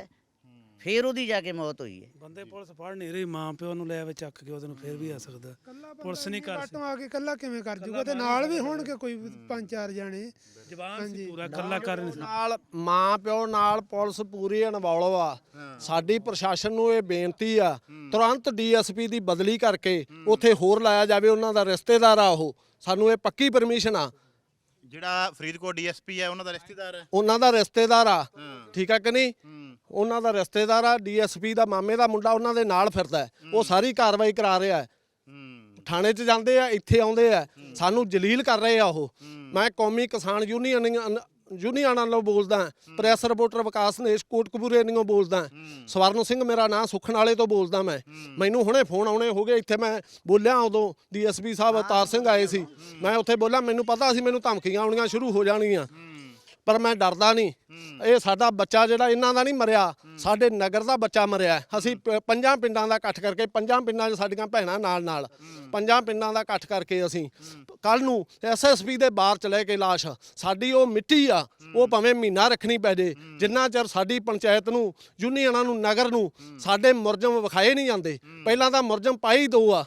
S7: ਫਿਰ ਉਹਦੀ ਜਾ ਕੇ ਮੌਤ ਹੋਈ ਹੈ।
S11: ਬੰਦੇ ਪੁਲਿਸ ਫੜ ਨਹੀਂ ਰਹੀ ਮਾਂ ਪਿਓ ਨੂੰ ਲੈ ਆਵੇ ਚੱਕ ਕੇ ਉਹਦੇ ਨੂੰ ਫਿਰ ਵੀ ਆ ਸਕਦਾ। ਪੁਲਿਸ ਨਹੀਂ ਕਰ ਸਕਦੀ। ਆ ਕੇ ਇਕੱਲਾ ਕਿਵੇਂ ਕਰ ਜੂਗਾ? ਤੇ ਨਾਲ ਵੀ ਹੋਣਗੇ ਕੋਈ ਪੰਜ ਚਾਰ ਜਾਣੇ। ਜਵਾਨ ਸੀ ਪੂਰਾ ਇਕੱਲਾ ਕਰ ਨਹੀਂ
S9: ਨਾਲ ਮਾਂ ਪਿਓ ਨਾਲ ਪੁਲਿਸ ਪੂਰੀ ਇਨਵੋਲਵ ਆ। ਸਾਡੀ ਪ੍ਰਸ਼ਾਸਨ ਨੂੰ ਇਹ ਬੇਨਤੀ ਆ ਤੁਰੰਤ ਡੀਐਸਪੀ ਦੀ ਬਦਲੀ ਕਰਕੇ ਉੱਥੇ ਹੋਰ ਲਾਇਆ ਜਾਵੇ ਉਹਨਾਂ ਦਾ ਰਿਸ਼ਤੇਦਾਰ ਆ ਉਹ। ਸਾਨੂੰ ਇਹ ਪੱਕੀ ਪਰਮਿਸ਼ਨ ਆ।
S4: ਜਿਹੜਾ ਫਰੀਦਕੋਟ ਡੀਐਸਪੀ ਹੈ ਉਹਨਾਂ ਦਾ ਰਿਸ਼ਤੇਦਾਰ ਹੈ?
S9: ਉਹਨਾਂ ਦਾ ਰਿਸ਼ਤੇਦਾਰ ਆ। ਠੀਕ ਆ ਕਿ ਨਹੀਂ? ਉਹਨਾਂ ਦਾ ਰਿਸ਼ਤੇਦਾਰ ਆ ਡੀਐਸਪੀ ਦਾ ਮਾਮੇ ਦਾ ਮੁੰਡਾ ਉਹਨਾਂ ਦੇ ਨਾਲ ਫਿਰਦਾ ਹੈ। ਉਹ ਸਾਰੀ ਕਾਰਵਾਈ ਕਰਾ ਰਿਹਾ ਹੈ। ਥਾਣੇ 'ਚ ਜਾਂਦੇ ਆ ਇੱਥੇ ਆਉਂਦੇ ਆ। ਸਾਨੂੰ ਜਲੀਲ ਕਰ ਰਹੇ ਆ ਉਹ। ਮੈਂ ਕੌਮੀ ਕਿਸਾਨ ਯੂਨੀਅਨ ਯੂਨੀਅਨਾਂ ਨਾਲ ਬੋਲਦਾ ਪ੍ਰੈਸ ਰਿਪੋਰਟਰ ਵਿਕਾਸ ਨੇਸ਼ ਕੋਟਕਪੂਰੇ ਨਿਓ ਬੋਲਦਾ ਸਵਰਨ ਸਿੰਘ ਮੇਰਾ ਨਾਂ ਸੁਖਣ ਵਾਲੇ ਤੋਂ ਬੋਲਦਾ ਮੈਂ। ਮੈਨੂੰ ਹੁਣੇ ਫੋਨ ਆਉਣੇ ਹੋ ਗਏ ਇੱਥੇ ਮੈਂ ਬੋਲਿਆ ਉਦੋਂ ਡੀਐਸਪੀ ਸਾਹਿਬ ਅਵਤਾਰ ਸਿੰਘ ਆਏ ਸੀ। ਮੈਂ ਉੱਥੇ ਬੋਲਿਆ ਮੈਨੂੰ ਪਤਾ ਸੀ ਮੈਨੂੰ ਧਮਕੀਆਂ ਆਉਣੀਆਂ ਸ਼ੁਰੂ ਹੋ ਜਾਣਗੀਆਂ। ਪਰ ਮੈਂ ਡਰਦਾ ਨਹੀਂ। ਇਹ ਸਾਡਾ ਬੱਚਾ ਜਿਹੜਾ ਇਹਨਾਂ ਦਾ ਨਹੀਂ ਮਰਿਆ ਸਾਡੇ ਨਗਰ ਦਾ ਬੱਚਾ ਮਰਿਆ। ਅਸੀਂ ਪੰਜਾਂ ਪਿੰਡਾਂ ਦਾ ਇਕੱਠ ਕਰਕੇ ਪੰਜਾਂ ਪਿੰਡਾਂ 'ਚ ਸਾਡੀਆਂ ਭੈਣਾਂ ਨਾਲ ਨਾਲ ਪੰਜਾਂ ਪਿੰਡਾਂ ਦਾ ਇਕੱਠ ਕਰਕੇ ਅਸੀਂ ਕੱਲ ਨੂੰ ਐਸਐਸਪੀ ਦੇ ਬਾਹਰ ਚ ਲੈ ਕੇ ਲਾਸ਼ ਸਾਡੀ ਉਹ ਮਿੱਟੀ ਆ ਉਹ ਭਾਵੇਂ ਮਹੀਨਾ ਰੱਖਣੀ ਪੈ ਜੇ ਜਿੰਨਾ ਚਿਰ ਸਾਡੀ ਪੰਚਾਇਤ ਨੂੰ ਯੂਨੀਅਨਾਂ ਨੂੰ ਨਗਰ ਨੂੰ ਸਾਡੇ ਮੁਰਜਮ ਵਿਖਾਏ ਨਹੀਂ ਜਾਂਦੇ। ਪਹਿਲਾਂ ਤਾਂ ਮੁਰਜਮ ਪਾਈ ਦੋ ਆ।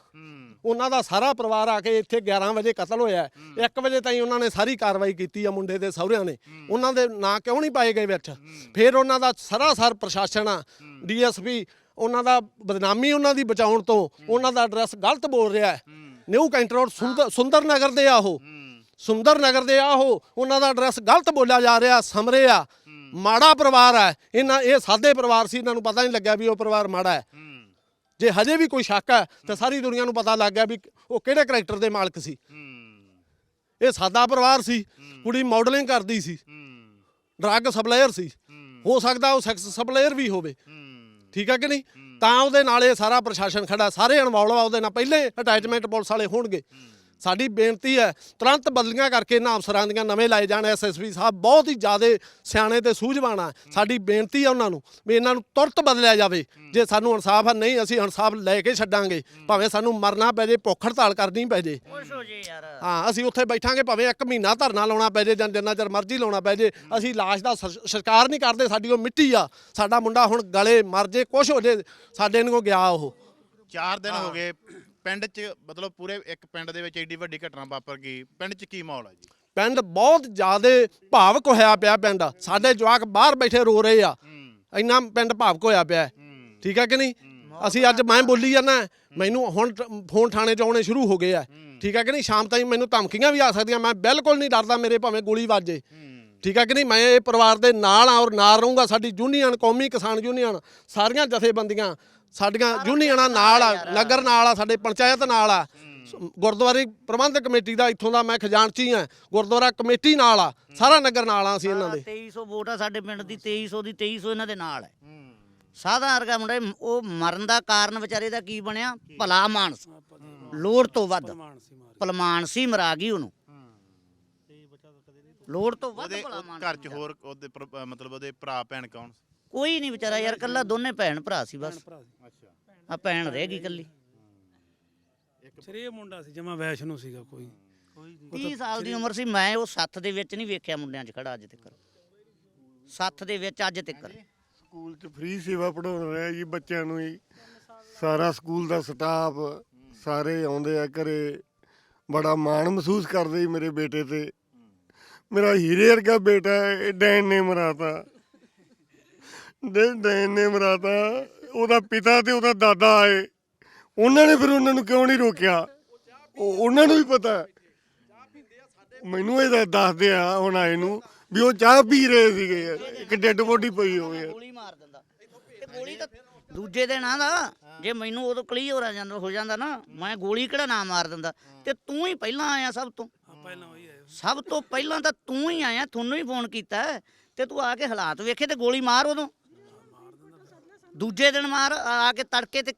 S9: ਉਹਨਾਂ ਦਾ ਸਾਰਾ ਪਰਿਵਾਰ ਆ ਕੇ ਇੱਥੇ 11 ਵਜੇ ਕਤਲ ਹੋਇਆ। 1 ਵਜੇ ਤਾਈਂ ਉਹਨਾਂ ਨੇ ਸਾਰੀ ਕਾਰਵਾਈ ਕੀਤੀ ਆ ਮੁੰਡੇ ਦੇ ਸਹੁਰਿਆਂ ਨੇ। ਉਹਨਾਂ ਦੇ ਨਾਂ ਕਿਉਂ ਨਹੀਂ ਪਾਏ ਗਏ ਵਿੱਚ? ਫਿਰ ਉਹਨਾਂ ਦਾ ਸਰਾਸਰ ਪ੍ਰਸ਼ਾਸਨ ਆ ਡੀਐਸਪੀ ਉਹਨਾਂ ਦਾ ਬਦਨਾਮੀ ਉਹਨਾਂ ਦੀ ਬਚਾਉਣ ਤੋਂ ਉਹਨਾਂ ਦਾ ਐਡਰੈਸ ਗਲਤ ਬੋਲ ਰਿਹਾ ਹੈ। New cantt road Sundar Nagar ਦੇ ਆ ਉਹ। ਸੁੰਦਰ ਨਗਰ ਦੇ ਆ ਉਹ। ਉਹਨਾਂ ਦਾ ਐਡਰੈਸ ਗਲਤ ਬੋਲਿਆ ਜਾ ਰਿਹਾ ਸਮਰੇ ਆ। ਮਾੜਾ ਪਰਿਵਾਰ ਹੈ ਇਹਨਾਂ ਇਹ ਸਾਦੇ ਪਰਿਵਾਰ ਸੀ ਇਹਨਾਂ ਨੂੰ ਪਤਾ ਨਹੀਂ ਲੱਗਿਆ ਵੀ ਉਹ ਪਰਿਵਾਰ ਮਾੜਾ ਹੈ। ਜੇ ਹਜੇ ਵੀ ਕੋਈ ਸ਼ੱਕ ਹੈ ਤਾਂ ਸਾਰੀ ਦੁਨੀਆ ਨੂੰ ਪਤਾ ਲੱਗ ਗਿਆ ਵੀ ਉਹ ਕਿਹੜੇ ਕਰੈਕਟਰ ਦੇ ਮਾਲਕ ਸੀ। ਇਹ ਸਾਦਾ ਪਰਿਵਾਰ ਸੀ ਕੁੜੀ ਮਾਡਲਿੰਗ ਕਰਦੀ ਸੀ। ਡਰੱਗ ਸਪਲਾਇਰ ਸੀ। ਹੋ। ਸਕਦਾ ਉਹ ਸੈਕਸ ਸਪਲਾਇਰ ਵੀ ਹੋਵੇ। ਠੀਕ ਹੈ ਕਿ ਨਹੀਂ? ਤਾਂ ਉਹਦੇ ਨਾਲ ਇਹ ਸਾਰਾ ਪ੍ਰਸ਼ਾਸਨ ਖੜਾ ਸਾਰੇ ਇਨਵੋਲਵ ਆ ਉਹਦੇ ਨਾਲ ਪਹਿਲੇ ਅਟੈਚਮੈਂਟ ਪੁਲਿਸ ਵਾਲੇ ਹੋਣਗੇ। ਸਾਡੀ ਬੇਨਤੀ ਹੈ ਤੁਰੰਤ ਬਦਲੀਆਂ ਕਰਕੇ ਇਹਨਾਂ ਅਫਸਰਾਂ ਦੀਆਂ ਨਵੇਂ ਲਾਏ ਜਾਣ ਐਸਐਸਪੀ ਸਾਹਿਬ ਬਹੁਤ ਹੀ ਜ਼ਿਆਦਾ ਸਿਆਣੇ ਤੇ ਸੂਝਵਾਨ ਆ। ਸਾਡੀ ਬੇਨਤੀ ਹੈ ਉਹਨਾਂ ਨੂੰ ਵੀ ਇਹਨਾਂ ਨੂੰ ਤੁਰਤ ਬਦਲਿਆ ਜਾਵੇ। ਜੇ ਸਾਨੂੰ ਇਨਸਾਫ ਨਹੀਂ ਅਸੀਂ ਇਨਸਾਫ ਲੈ ਕੇ ਛੱਡਾਂਗੇ। ਭਾਵੇਂ ਸਾਨੂੰ ਮਰਨਾ ਪੈ ਜੇ ਭੁੱਖ ਹੜਤਾਲ ਕਰਨੀ ਪੈ ਜੇ।
S7: ਖੁਸ਼ ਹੋ ਜੇ ਯਾਰ।
S9: ਹਾਂ ਅਸੀਂ ਉੱਥੇ ਬੈਠਾਂਗੇ ਭਾਵੇਂ ਇੱਕ ਮਹੀਨਾ ਧਰਨਾ ਲਾਉਣਾ ਪੈ ਜੇ ਜਾਂ ਜਿੰਨਾ ਚਿਰ ਮਰਜ਼ੀ ਲਾਉਣਾ ਪੈ ਜੇ ਅਸੀਂ ਲਾਸ਼ ਦਾ ਸ- ਸੰਸਕਾਰ ਨਹੀਂ ਕਰਦੇ ਸਾਡੀ ਉਹ ਮਿੱਟੀ ਆ। ਸਾਡਾ ਮੁੰਡਾ ਹੁਣ ਗਲੇ ਮਰ ਜੇ ਕੁਛ ਹੋ ਜੇ ਸਾਡੇ ਨੂੰ ਗਿਆ ਉਹ।
S4: 4 ਦਿਨ ਹੋ। ਗਏ ਪਿੰਡ 'ਚ ਮਤਲਬ ਪੂਰੇ ਇੱਕ ਪਿੰਡ ਦੇ ਵਿੱਚ ਏਡੀ ਵੱਡੀ ਘਟਨਾ ਵਾਪਰ ਗਈ। ਪਿੰਡ 'ਚ ਕੀ ਮਾਹੌਲ ਹੈ ਜੀ?
S9: ਪਿੰਡ ਬਹੁਤ ਜ਼ਿਆਦਾ ਭਾਵਕ ਹੋਇਆ ਪਿਆ ਪਿੰਡ। ਸਾਡੇ ਜਵਾਕ ਬਾਹਰ ਬੈਠੇ ਰੋ ਰਹੇ ਆ। ਇੰਨਾ ਪਿੰਡ ਭਾਵਕ ਹੋਇਆ ਪਿਆ। ਠੀਕ ਹੈ ਕਿ ਨਹੀਂ? ਅਸੀਂ ਅੱਜ ਮੈਂ ਬੋਲੀ ਜਾਂਦਾ ਮੈਨੂੰ ਹੁਣ ਫੋਨ ਥਾਣੇ 'ਚ ਆਉਣੇ ਸ਼ੁਰੂ ਹੋ ਗਏ ਆ। ਠੀਕ ਹੈ ਕਿ ਨਹੀਂ? ਸ਼ਾਮ ਤਾਈਂ ਮੈਨੂੰ ਧਮਕੀਆਂ ਵੀ ਆ ਸਕਦੀਆਂ। ਮੈਂ ਬਿਲਕੁਲ ਨਹੀਂ ਡਰਦਾ ਮੇਰੇ ਭਾਵੇਂ ਗੋਲੀ ਵੱਜੇ। ਠੀਕ ਹੈ ਕਿ ਨਹੀਂ? ਮੈਂ ਇਹ ਪਰਿਵਾਰ ਦੇ ਨਾਲ ਆ ਔਰ ਨਾਲ ਰਹੂੰਗਾ। ਸਾਡੀ ਯੂਨੀਅਨ ਕੌਮੀ ਕਿਸਾਨ ਯੂਨੀਅਨ ਸਾਰੀਆਂ ਜਥੇਬੰਦੀਆਂ ਸਾਡੀਆਂ ਯੂਨੀਅਨਾਂ ਨਾਲ ਆ ਨਗਰ ਨਾਲ ਆ ਸਾਡੇ ਪੰਚਾਇਤ ਨਾਲ ਆ। ਗੁਰਦੁਆਰੇ ਪ੍ਰਬੰਧਕ ਕਮੇਟੀ ਦਾ ਇੱਥੋਂ ਦਾ ਮੈਂ ਖਜ਼ਾਨਚੀ ਆ ਗੁਰਦੁਆਰਾ ਕਮੇਟੀ ਨਾਲ ਆ ਸਾਰਾ ਨਗਰ ਨਾਲ ਆ ਅਸੀਂ ਇਹਨਾਂ ਦੇ।
S7: 2300 ਵੋਟ ਆ ਸਾਡੇ ਪਿੰਡ ਦੀ 2300 ਦੀ 2300 ਇਹਨਾਂ ਦੇ ਨਾਲ ਹੈ। ਸਾਦਾ ਵਰਗਾ ਮੁੰਡਾ ਉਹ ਮਰਨ ਦਾ ਕਾਰਨ ਵਿਚਾਰੇ ਦਾ ਕੀ ਬਣਿਆ? ਭਲਾ ਮਾਨਸ। ਲੋੜ ਤੋਂ ਵੱਧ। ਭਲਮਾਨ ਸੀ ਮਰਾ ਗਈ ਉਹਨੂੰ। ਲੋੜ ਤੋਂ ਵੱਧ ਭਲਾ ਮਾਨਸ
S4: ਘਰ 'ਚ ਹੋਰ ਉਹਦੇ ਮਤਲਬ ਉਹਦੇ ਭਰਾ ਭੈਣ ਕੌਣ
S7: ਕੋਈ ਨਹੀਂ ਵਿਚਾਰਾ ਯਾਰ ਕੱਲਾ ਦੋਨੇ ਭੈਣ ਭਰਾ ਸੀ ਬਸ। ਆ ਭੈਣ ਰਹਿ ਗਈ ਕੱਲੀ
S11: ਸ਼ਰੀਰ ਮੁੰਡਾ ਸੀ ਜਮਾ ਵੈਸ਼ਨੂ ਸੀਗਾ ਕੋਈ।
S7: 30 ਸਾਲ ਦੀ ਉਮਰ ਸੀ ਮੈਂ ਉਹ ਸੱਥ ਦੇ ਵਿੱਚ ਨਹੀਂ ਵੇਖਿਆ ਮੁੰਡਿਆਂ 'ਚ ਖੜਾ ਅੱਜ ਤੱਕ। ਸੱਥ ਦੇ ਵਿੱਚ ਅੱਜ ਤੱਕ।
S1: ਸਕੂਲ 'ਚ ਫ੍ਰੀ ਸੇਵਾ ਪੜਾਉਣ ਰਿਹਾ ਜੀ ਬੱਚਿਆਂ ਨੂੰ ਜੀ। ਸਾਰਾ ਸਕੂਲ ਦਾ ਸਟਾਫ ਸਾਰੇ ਆਉਂਦੇ ਆ ਘਰੇ। ਬੜਾ ਮਾਣ ਮਹਿਸੂਸ ਕਰਦੇ ਜੀ ਮੇਰੇ ਬੇਟੇ ਤੇ। ਮੇਰਾ ਹੀਰੇ ਵਰਗਾ ਬੇਟਾ ਹੈ, ਇਹ ਡੈਨ ਨੇ ਮਰਾਤਾ। ਡੈਨ ਡੈਨ ਨੇ ਮਰਾਤਾ ਉਹਦਾ ਪਿਤਾ ਤੇ ਉਹਦਾ ਦਾਦਾ ਆਏ। ਉਹਨਾਂ ਨੇ ਫਿਰ ਉਹਨਾਂ ਨੂੰ ਕਿਉਂ ਨਹੀਂ ਰੋਕਿਆ? ਉਹ ਉਹਨਾਂ ਨੂੰ ਵੀ ਪਤਾ ਹੈ। ਮੈਨੂੰ ਇਹ ਦੱਸਦੇ ਆ ਹੁਣ ਆਏ ਨੂੰ ਵੀ ਉਹ ਚਾਹ ਪੀ ਰਹੇ ਸੀਗੇ। ਇੱਕ ਡੈੱਡ ਬੋਡੀ ਪਈ ਹੋਈ ਹੈ
S7: ਗੋਲੀ ਮਾਰ ਦਿੰਦਾ। ਤੇ ਗੋਲੀ ਤਾਂ ਦੂਜੇ ਦਿਨ ਆਂਦਾ। ਜੇ ਮੈਨੂੰ ਉਦੋਂ ਕਲੀਅਰ ਹੋ ਜਾਂਦਾ ਹੋ ਜਾਂਦਾ ਨਾ ਮੈਂ ਗੋਲੀ ਕਿਹੜਾ ਨਾ ਮਾਰ ਦਿੰਦਾ। ਤੇ ਤੂੰ ਹੀ ਪਹਿਲਾਂ ਆਇਆ ਸਭ ਤੋਂ।
S11: ਪਹਿਲਾਂ ਉਹੀ ਆਇਆ।
S7: ਸਭ ਤੋਂ ਪਹਿਲਾਂ ਤਾਂ ਤੂੰ ਹੀ ਆਇਆ ਤੁਹਾਨੂੰ ਹੀ ਫੋਨ ਕੀਤਾ। ਤੇ ਤੂੰ ਆ ਕੇ ਹਾਲਾਤ ਵੇਖੇ ਤੇ ਗੋਲੀ ਮਾਰ ਉਦੋਂ। ਦੂਜੇ ਦਿਨ ਮਾਰ ਆ ਕੇ ਤੜਕੇ ਤੇ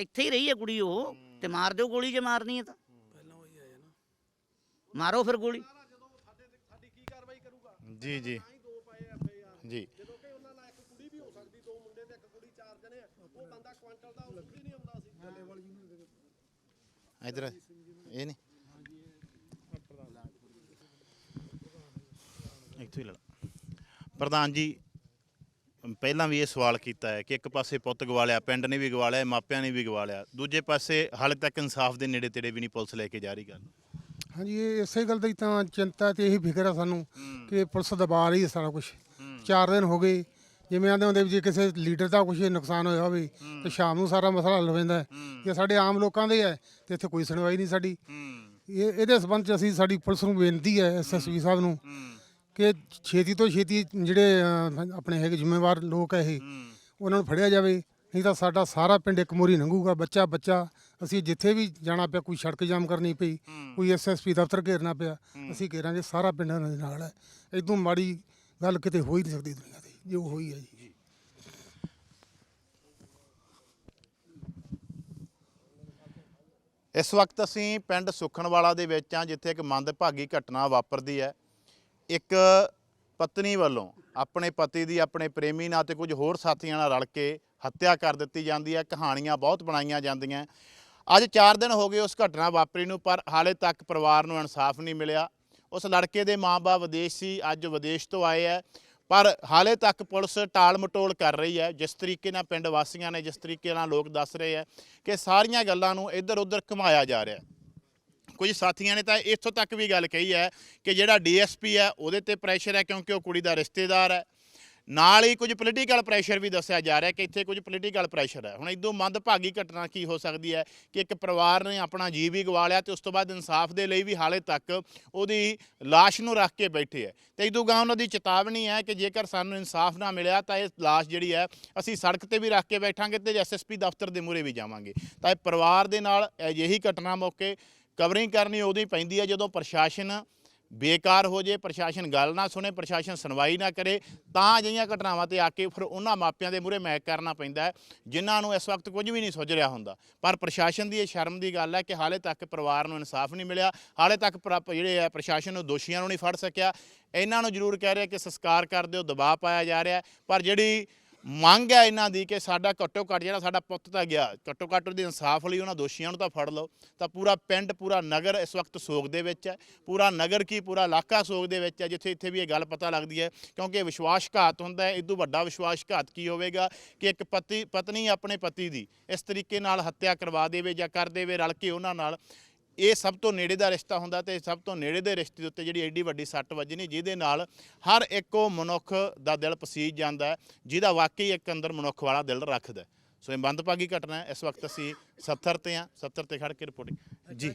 S7: ਇੱਥੇ ਹੀ ਰਹੀ ਹੈ ਕੁੜੀ ਉਹ ਤੇ ਮਾਰ ਦਿਓ ਗੋਲੀ ਜੇ ਮਾਰਨੀ ਹੈ ਤਾਂ। ਮਾਰੋ ਫਿਰ ਗੋਲੀ।
S4: ਜੀ ਜੀ। ਜੀ। ਇਧਰ ਇਹ ਨਹੀਂ। ਇੱਥੋਂ ਹੀ ਲੈ ਲਾ। ਪ੍ਰਧਾਨ ਜੀ ਪਹਿਲਾਂ ਵੀ ਇਹ ਸਵਾਲ ਕੀਤਾ ਹੈ ਕਿ ਇੱਕ ਪਾਸੇ ਪੁੱਤ ਗਵਾ ਲਿਆ ਪਿੰਡ ਨੇ ਵੀ ਗਵਾ ਲਿਆ ਮਾਪਿਆਂ ਨੇ ਵੀ ਗਵਾ ਲਿਆ ਦੂਜੇ ਪਾਸੇ ਹਾਲੇ ਤੱਕ ਇਨਸਾਫ ਦੇ ਨੇੜੇ ਤੇੜੇ ਵੀ ਨਹੀਂ ਪੁਲਿਸ ਲੈ ਕੇ ਜਾ ਰਹੀ ਗੱਲ।
S5: ਹਾਂਜੀ ਇਹ ਇਸੇ ਗੱਲ ਦੀ ਤਾਂ ਚਿੰਤਾ ਤੇ ਇਹੀ ਫਿਕਰ ਆ ਸਾਨੂੰ ਕਿ ਪੁਲਿਸ ਦਬਾ ਰਹੀ ਹੈ ਸਾਰਾ ਕੁਝ ਚਾਰ ਦਿਨ ਹੋ ਗਏ ਜਿਵੇਂ ਆਂਦੇ ਹੁੰਦੇ ਵੀ ਜੇ ਕਿਸੇ ਲੀਡਰ ਦਾ ਕੁਝ ਨੁਕਸਾਨ ਹੋਇਆ ਹੋਵੇ ਤੇ ਸ਼ਾਮ ਨੂੰ ਸਾਰਾ ਮਸਲਾ ਹੱਲ ਹੋ ਜਾਂਦਾ। ਜੇ ਸਾਡੇ ਆਮ ਲੋਕਾਂ ਦੇ ਹੈ ਤੇ ਇੱਥੇ ਕੋਈ ਸੁਣਵਾਈ ਨਹੀਂ ਸਾਡੀ। ਇਹ ਇਹਦੇ ਸਬੰਧ ਚ ਅਸੀਂ ਸਾਡੀ ਪੁਲਿਸ ਨੂੰ ਬੇਨਤੀ ਹੈ ਐਸਐਸਪੀ ਸਾਹਿਬ ਨੂੰ ਕਿ ਛੇਤੀ ਤੋਂ ਛੇਤੀ ਜਿਹੜੇ ਅਹ, ਆਪਣੇ ਹੈਗੇ ਜ਼ਿੰਮੇਵਾਰ ਲੋਕ ਹੈ ਇਹ ਉਹਨਾਂ ਨੂੰ ਫੜਿਆ ਜਾਵੇ। ਨਹੀਂ ਤਾਂ ਸਾਡਾ ਸਾਰਾ ਪਿੰਡ ਇੱਕ ਮੋਰੀ ਲੰਘੂਗਾ ਬੱਚਾ ਬੱਚਾ ਅਸੀਂ ਜਿੱਥੇ ਵੀ ਜਾਣਾ ਪਿਆ ਕੋਈ ਸੜਕ ਜਾਮ ਕਰਨੀ ਪਈ ਕੋਈ ਐਸਐਸਪੀ ਦਫ਼ਤਰ ਘੇਰਨਾ ਪਿਆ ਅਸੀਂ ਘੇਰਾਂਗੇ ਸਾਰਾ ਪਿੰਡ ਇਹਨਾਂ ਦੇ ਨਾਲ ਹੈ। ਇਦੋਂ ਮਾੜੀ ਗੱਲ ਕਿਤੇ ਹੋ ਹੀ ਨਹੀਂ ਸਕਦੀ ਦੁਨੀਆ ਤੇ ਜੋ ਹੋਈ ਹੈ ਜੀ।
S4: ਇਸ ਵਕਤ ਅਸੀਂ ਪਿੰਡ ਸੁਖਣਵਾਲਾ ਦੇ ਵਿੱਚ ਆ ਜਿੱਥੇ ਇੱਕ ਮੰਦਭਾਗੀ ਘਟਨਾ ਵਾਪਰਦੀ ਹੈ। ਇੱਕ ਪਤਨੀ ਵੱਲੋਂ ਆਪਣੇ ਪਤੀ ਦੀ, ਆਪਣੇ ਪ੍ਰੇਮੀ ਨਾਲ ਤੇ ਕੁਝ ਹੋਰ ਸਾਥੀਆਂ ਨਾਲ ਰਲ ਕੇ ਹੱਤਿਆ ਕਰ ਦਿੱਤੀ ਜਾਂਦੀ ਹੈ। ਕਹਾਣੀਆਂ ਬਹੁਤ ਬਣਾਈਆਂ ਜਾਂਦੀਆਂ। ਅੱਜ 4 ਦਿਨ ਹੋ ਗਏ ਉਸ ਘਟਨਾ ਵਾਪਰੀ ਨੂੰ, ਪਰ ਹਾਲੇ ਤੱਕ ਪਰਿਵਾਰ ਨੂੰ ਇਨਸਾਫ ਨਹੀਂ ਮਿਲਿਆ। ਉਸ ਲੜਕੇ ਦੇ ਮਾਂ-ਬਾਪ ਵਿਦੇਸ਼ ਸੀ ਅੱਜ ਵਿਦੇਸ਼ ਤੋਂ ਆਏ ਹੈ, ਪਰ ਹਾਲੇ ਤੱਕ ਪੁਲਿਸ ਟਾਲ ਮਟੋਲ ਕਰ ਰਹੀ ਹੈ। ਜਿਸ ਤਰੀਕੇ ਨਾਲ ਪਿੰਡ ਵਾਸੀਆਂ ਨੇ, ਜਿਸ ਤਰੀਕੇ ਨਾਲ ਲੋਕ ਦੱਸ ਰਹੇ ਹੈ ਕਿ ਸਾਰੀਆਂ ਗੱਲਾਂ ਨੂੰ ਇੱਧਰ ਉੱਧਰ ਘੁਮਾਇਆ ਜਾ ਰਿਹਾ ਹੈ। ਕੁਝ ਸਾਥੀਆਂ ਨੇ ਤਾਂ ਇੱਥੋਂ ਤੱਕ ਵੀ ਗੱਲ ਕਹੀ ਹੈ ਕਿ ਜਿਹੜਾ ਡੀਐਸਪੀ ਹੈ, ਉਹਦੇ ਤੇ ਪ੍ਰੈਸ਼ਰ ਹੈ ਕਿਉਂਕਿ ਉਹ ਕੁੜੀ ਦਾ ਰਿਸ਼ਤੇਦਾਰ ਹੈ। ਨਾਲ ਹੀ ਕੁਝ ਪੋਲੀਟੀਕਲ ਪ੍ਰੈਸ਼ਰ ਵੀ ਦੱਸਿਆ ਜਾ ਰਿਹਾ ਕਿ ਇੱਥੇ ਕੁਝ ਪੋਲੀਟੀਕਲ ਪ੍ਰੈਸ਼ਰ ਹੈ। ਹੁਣ ਇਦੋਂ ਮੰਦਭਾਗੀ ਘਟਨਾ ਕੀ ਹੋ ਸਕਦੀ ਹੈ ਕਿ ਇੱਕ ਪਰਿਵਾਰ ਨੇ ਆਪਣਾ ਜੀਵ ਵੀ ਗਵਾ ਲਿਆ ਤੇ ਉਸ ਤੋਂ ਬਾਅਦ ਇਨਸਾਫ ਦੇ ਲਈ ਵੀ ਹਾਲੇ ਤੱਕ ਉਹਦੀ ਲਾਸ਼ ਨੂੰ ਰੱਖ ਕੇ ਬੈਠੇ ਹੈ। ਤੇ ਇਦੋਂ ਗਾਂ ਉਹਨਾਂ ਦੀ ਚੇਤਾਵਨੀ ਹੈ ਕਿ ਜੇਕਰ ਸਾਨੂੰ ਇਨਸਾਫ ਨਾ ਮਿਲਿਆ ਤਾਂ ਇਹ ਲਾਸ਼ ਜਿਹੜੀ ਹੈ, ਅਸੀਂ ਸੜਕ ਤੇ ਵੀ ਰੱਖ ਕੇ ਬੈਠਾਂਗੇ ਤੇ ਐਸਐਸਪੀ ਦਫ਼ਤਰ ਦੇ ਮੂਹਰੇ ਵੀ ਜਾਵਾਂਗੇ। ਤਾਂ ਇਹ ਪਰਿਵਾਰ ਦੇ ਨਾਲ ਅਜਿਹੀ ਘਟਨਾ ਮੌਕੇ ਕਵਰਿੰਗ ਕਰਨੀ ਉਦੋਂ ਹੀ ਪੈਂਦੀ ਹੈ ਜਦੋਂ ਪ੍ਰਸ਼ਾਸਨ ਬੇਕਾਰ ਹੋ ਜੇ, ਪ੍ਰਸ਼ਾਸਨ ਗੱਲ ਨਾ ਸੁਣੇ, ਪ੍ਰਸ਼ਾਸਨ ਸੁਣਵਾਈ ਨਾ ਕਰੇ, ਤਾਂ ਅਜਿਹੀਆਂ ਘਟਨਾਵਾਂ ਤੇ ਆ ਕੇ ਫਿਰ ਉਹਨਾਂ ਮਾਪਿਆਂ ਦੇ ਮੂਹਰੇ ਮੈਕ ਕਰਨਾ ਪੈਂਦਾ ਹੈ, ਜਿਨ੍ਹਾਂ ਨੂੰ ਇਸ ਵਕਤ ਕੁਝ ਵੀ ਨਹੀਂ ਸੁੱਝ ਰਿਹਾ ਹੁੰਦਾ। ਪਰ ਪ੍ਰਸ਼ਾਸਨ ਦੀ ਇਹ ਸ਼ਰਮ ਦੀ ਗੱਲ ਹੈ ਕਿ ਹਾਲੇ ਤੱਕ ਪਰਿਵਾਰ ਨੂੰ ਇਨਸਾਫ ਨਹੀਂ ਮਿਲਿਆ, ਹਾਲੇ ਤੱਕ ਪ੍ਰਾ- ਜਿਹੜੇ ਹੈ ਪ੍ਰਸ਼ਾਸਨ ਨੂੰ ਦੋਸ਼ੀਆਂ ਨੂੰ ਨਹੀਂ ਫੜ ਸਕਿਆ। ਇਹਨਾਂ ਨੂੰ ਜ਼ਰੂਰ ਕਹਿ ਰਿਹਾ ਕਿ ਸੰਸਕਾਰ ਕਰ ਦਿਓ, ਦਬਾਅ ਪਾਇਆ ਜਾ ਰਿਹਾ ਪਰ ਜਿਹੜੀ ਮੰਗ ਹੈ ਇਹਨਾਂ ਦੀ ਕਿ ਸਾਡਾ ਘੱਟੋ ਘੱਟ ਜਿਹੜਾ ਸਾਡਾ ਪੁੱਤ ਤਾਂ ਗਿਆ, ਘੱਟੋ ਘੱਟ ਉਹਦੇ ਇਨਸਾਫ ਲਈ ਉਹਨਾਂ ਦੋਸ਼ੀਆਂ ਨੂੰ ਤਾਂ ਫੜ ਲਓ। ਤਾਂ ਪੂਰਾ ਪਿੰਡ, ਪੂਰਾ ਨਗਰ ਇਸ ਵਕਤ ਸੋਗ ਦੇ ਵਿੱਚ ਹੈ। ਪੂਰਾ ਨਗਰ ਕੀ, ਪੂਰਾ ਇਲਾਕਾ ਸੋਗ ਦੇ ਵਿੱਚ ਹੈ, ਜਿੱਥੇ ਇੱਥੇ ਵੀ ਇਹ ਗੱਲ ਪਤਾ ਲੱਗਦੀ ਹੈ। ਕਿਉਂਕਿ ਵਿਸ਼ਵਾਸਘਾਤ ਹੁੰਦਾ ਹੈ, ਇਦੋਂ ਵੱਡਾ ਵਿਸ਼ਵਾਸਘਾਤ ਕੀ ਹੋਵੇਗਾ ਕਿ ਇੱਕ ਪਤੀ, ਪਤਨੀ ਆਪਣੇ ਪਤੀ ਦੀ ਇਸ ਤਰੀਕੇ ਨਾਲ ਹੱਤਿਆ ਕਰਵਾ ਦੇਵੇ ਜਾਂ ਕਰ ਦੇਵੇ ਰਲ ਕੇ ਉਹਨਾਂ ਨਾਲ। ਇਹ ਸਭ ਤੋਂ ਨੇੜੇ ਦਾ ਰਿਸ਼ਤਾ ਹੁੰਦਾ ਤੇ ਸਭ ਤੋਂ ਨੇੜੇ ਦੇ ਰਿਸ਼ਤੇ ਦੇ ਉੱਤੇ ਜਿਹੜੀ ਐਡੀ ਵੱਡੀ ਸੱਟ ਵੱਜਣੀ ਜਿਹਦੇ ਨਾਲ ਹਰ ਇੱਕ ਉਹ ਮਨੁੱਖ ਦਾ ਦਿਲ ਪਸੀਜ ਜਾਂਦਾ ਜਿਹਦਾ ਵਾਕਈ ਇੱਕ ਅੰਦਰ ਮਨੁੱਖ ਵਾਲਾ ਦਿਲ ਰੱਖਦਾ। ਸੋ ਇਹ ਬੰਦਭਾਗੀ ਘਟਨਾ ਹੈ ਇਸ ਵਕਤ ਅਸੀਂ 70 ਤੇ ਆ 70 ਤੇ ਖੜ ਕੇ ਰਿਪੋਰਟਿੰਗ ਜੀ।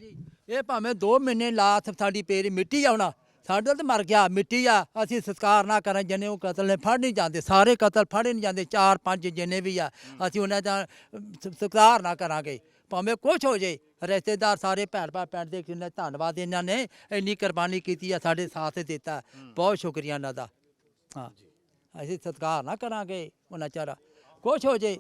S10: ਇਹ ਭਾਵੇਂ 2 ਮਹੀਨੇ ਲਾਥ ਸਾਡੀ ਪੇਰੀ ਮਿੱਟੀ ਆਉਣਾ ਸਾਡਾ ਤਾਂ ਮਰ ਗਿਆ ਮਿੱਟੀ ਆ ਅਸੀਂ ਸੰਸਕਾਰ ਨਾ ਕਰਾਂ ਜਿੰਨੇ ਉਹ ਕਤਲ ਨੇ ਫੜ ਨਹੀਂ ਜਾਂਦੇ ਸਾਰੇ ਕਤਲ ਫੜੇ ਨਹੀਂ ਜਾਂਦੇ ਚਾਰ ਪੰਜ ਜਿੰਨੇ ਵੀ ਆ ਅਸੀਂ ਉਹਨਾਂ ਦਾ ਸੰਸਕਾਰ ਨਾ ਕਰਾਂਗੇ। ਭਾਵੇਂ ਕੁਛ ਹੋ ਜੇ ਰਿਸ਼ਤੇਦਾਰ ਸਾਰੇ ਭੈਣ ਭਾ ਪਿੰਡ ਦੇ ਕਿੰਨੇ ਧੰਨਵਾਦ ਇਹਨਾਂ ਨੇ ਇੰਨੀ ਕੁਰਬਾਨੀ ਕੀਤੀ ਆ ਸਾਡੇ ਸਾਥ ਦਿੱਤਾ। ਬਹੁਤ ਸ਼ੁਕਰੀਆ ਇਹਨਾਂ ਦਾ। ਹਾਂ ਅਸੀਂ ਸਤਿਕਾਰ ਨਾ ਕਰਾਂਗੇ ਉਹਨਾਂ ਚਾਰਾ। ਕੁਛ ਹੋ ਜੇ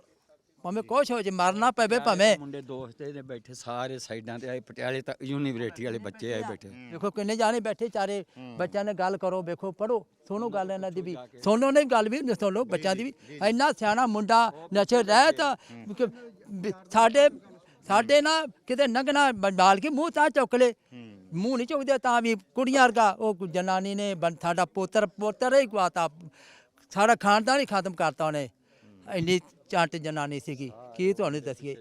S10: ਭਾਵੇਂ ਕੁਛ ਹੋ ਜੇ ਮਰਨਾ ਪਵੇ ਭਾਵੇਂ
S16: ਮੁੰਡੇ ਦੋਸਤ ਇਹਦੇ ਬੈਠੇ ਸਾਰੇ ਸਾਈਡਾਂ ਤੇ ਆਏ ਪਟਿਆਲੇ ਤੱਕ ਯੂਨੀਵਰਸਿਟੀ ਵਾਲੇ ਬੱਚੇ ਆਏ ਬੈਠੇ।
S10: ਦੇਖੋ ਕਿੰਨੇ ਜਾਣੇ ਬੈਠੇ ਚਾਰੇ ਬੱਚਿਆਂ ਨੇ ਗੱਲ ਕਰੋ ਵੇਖੋ ਪੜੋ ਸੁਣੋ ਗੱਲ ਇਹਨਾਂ ਦੀ ਵੀ। ਸੁਣੋ ਨਹੀਂ ਗੱਲ ਵੀ ਸੁਣ ਬੱਚਿਆਂ ਦੀ ਵੀ। ਇੰਨਾ ਸਿਆਣਾ ਮੁੰਡਾ ਨਸ਼ੇ ਰਹਿਤ ਸਾਡੇ ਸਾਡੇ ਨਾ ਕਿਤੇ ਨੰਗਣਾ ਬੰਡਾਲ ਕੇ ਮੂੰਹ ਤਾਂ ਚੁੱਕ ਲੇ। ਮੂੰਹ ਨਹੀਂ ਚੁੱਕਦੇ ਤਾਂ ਵੀ ਕੁੜੀਆਂ ਵਰਗਾ ਉਹ ਜਨਾਨੀ ਨੇ ਬੰ- ਸਾਡਾ ਪੋਤਰ ਪੋਤਰ ਹੀ ਗਵਾਤਾ ਸਾਰਾ ਖਾਨਦਾਨ ਹੀ ਖਤਮ ਕਰਤਾ ਉਹਨੇ। ਇੰਨੀ ਚੰਟ ਜਨਾਨੀ ਸੀਗੀ। ਕੀ ਤੁਹਾਨੂੰ ਦੱਸੀਏ?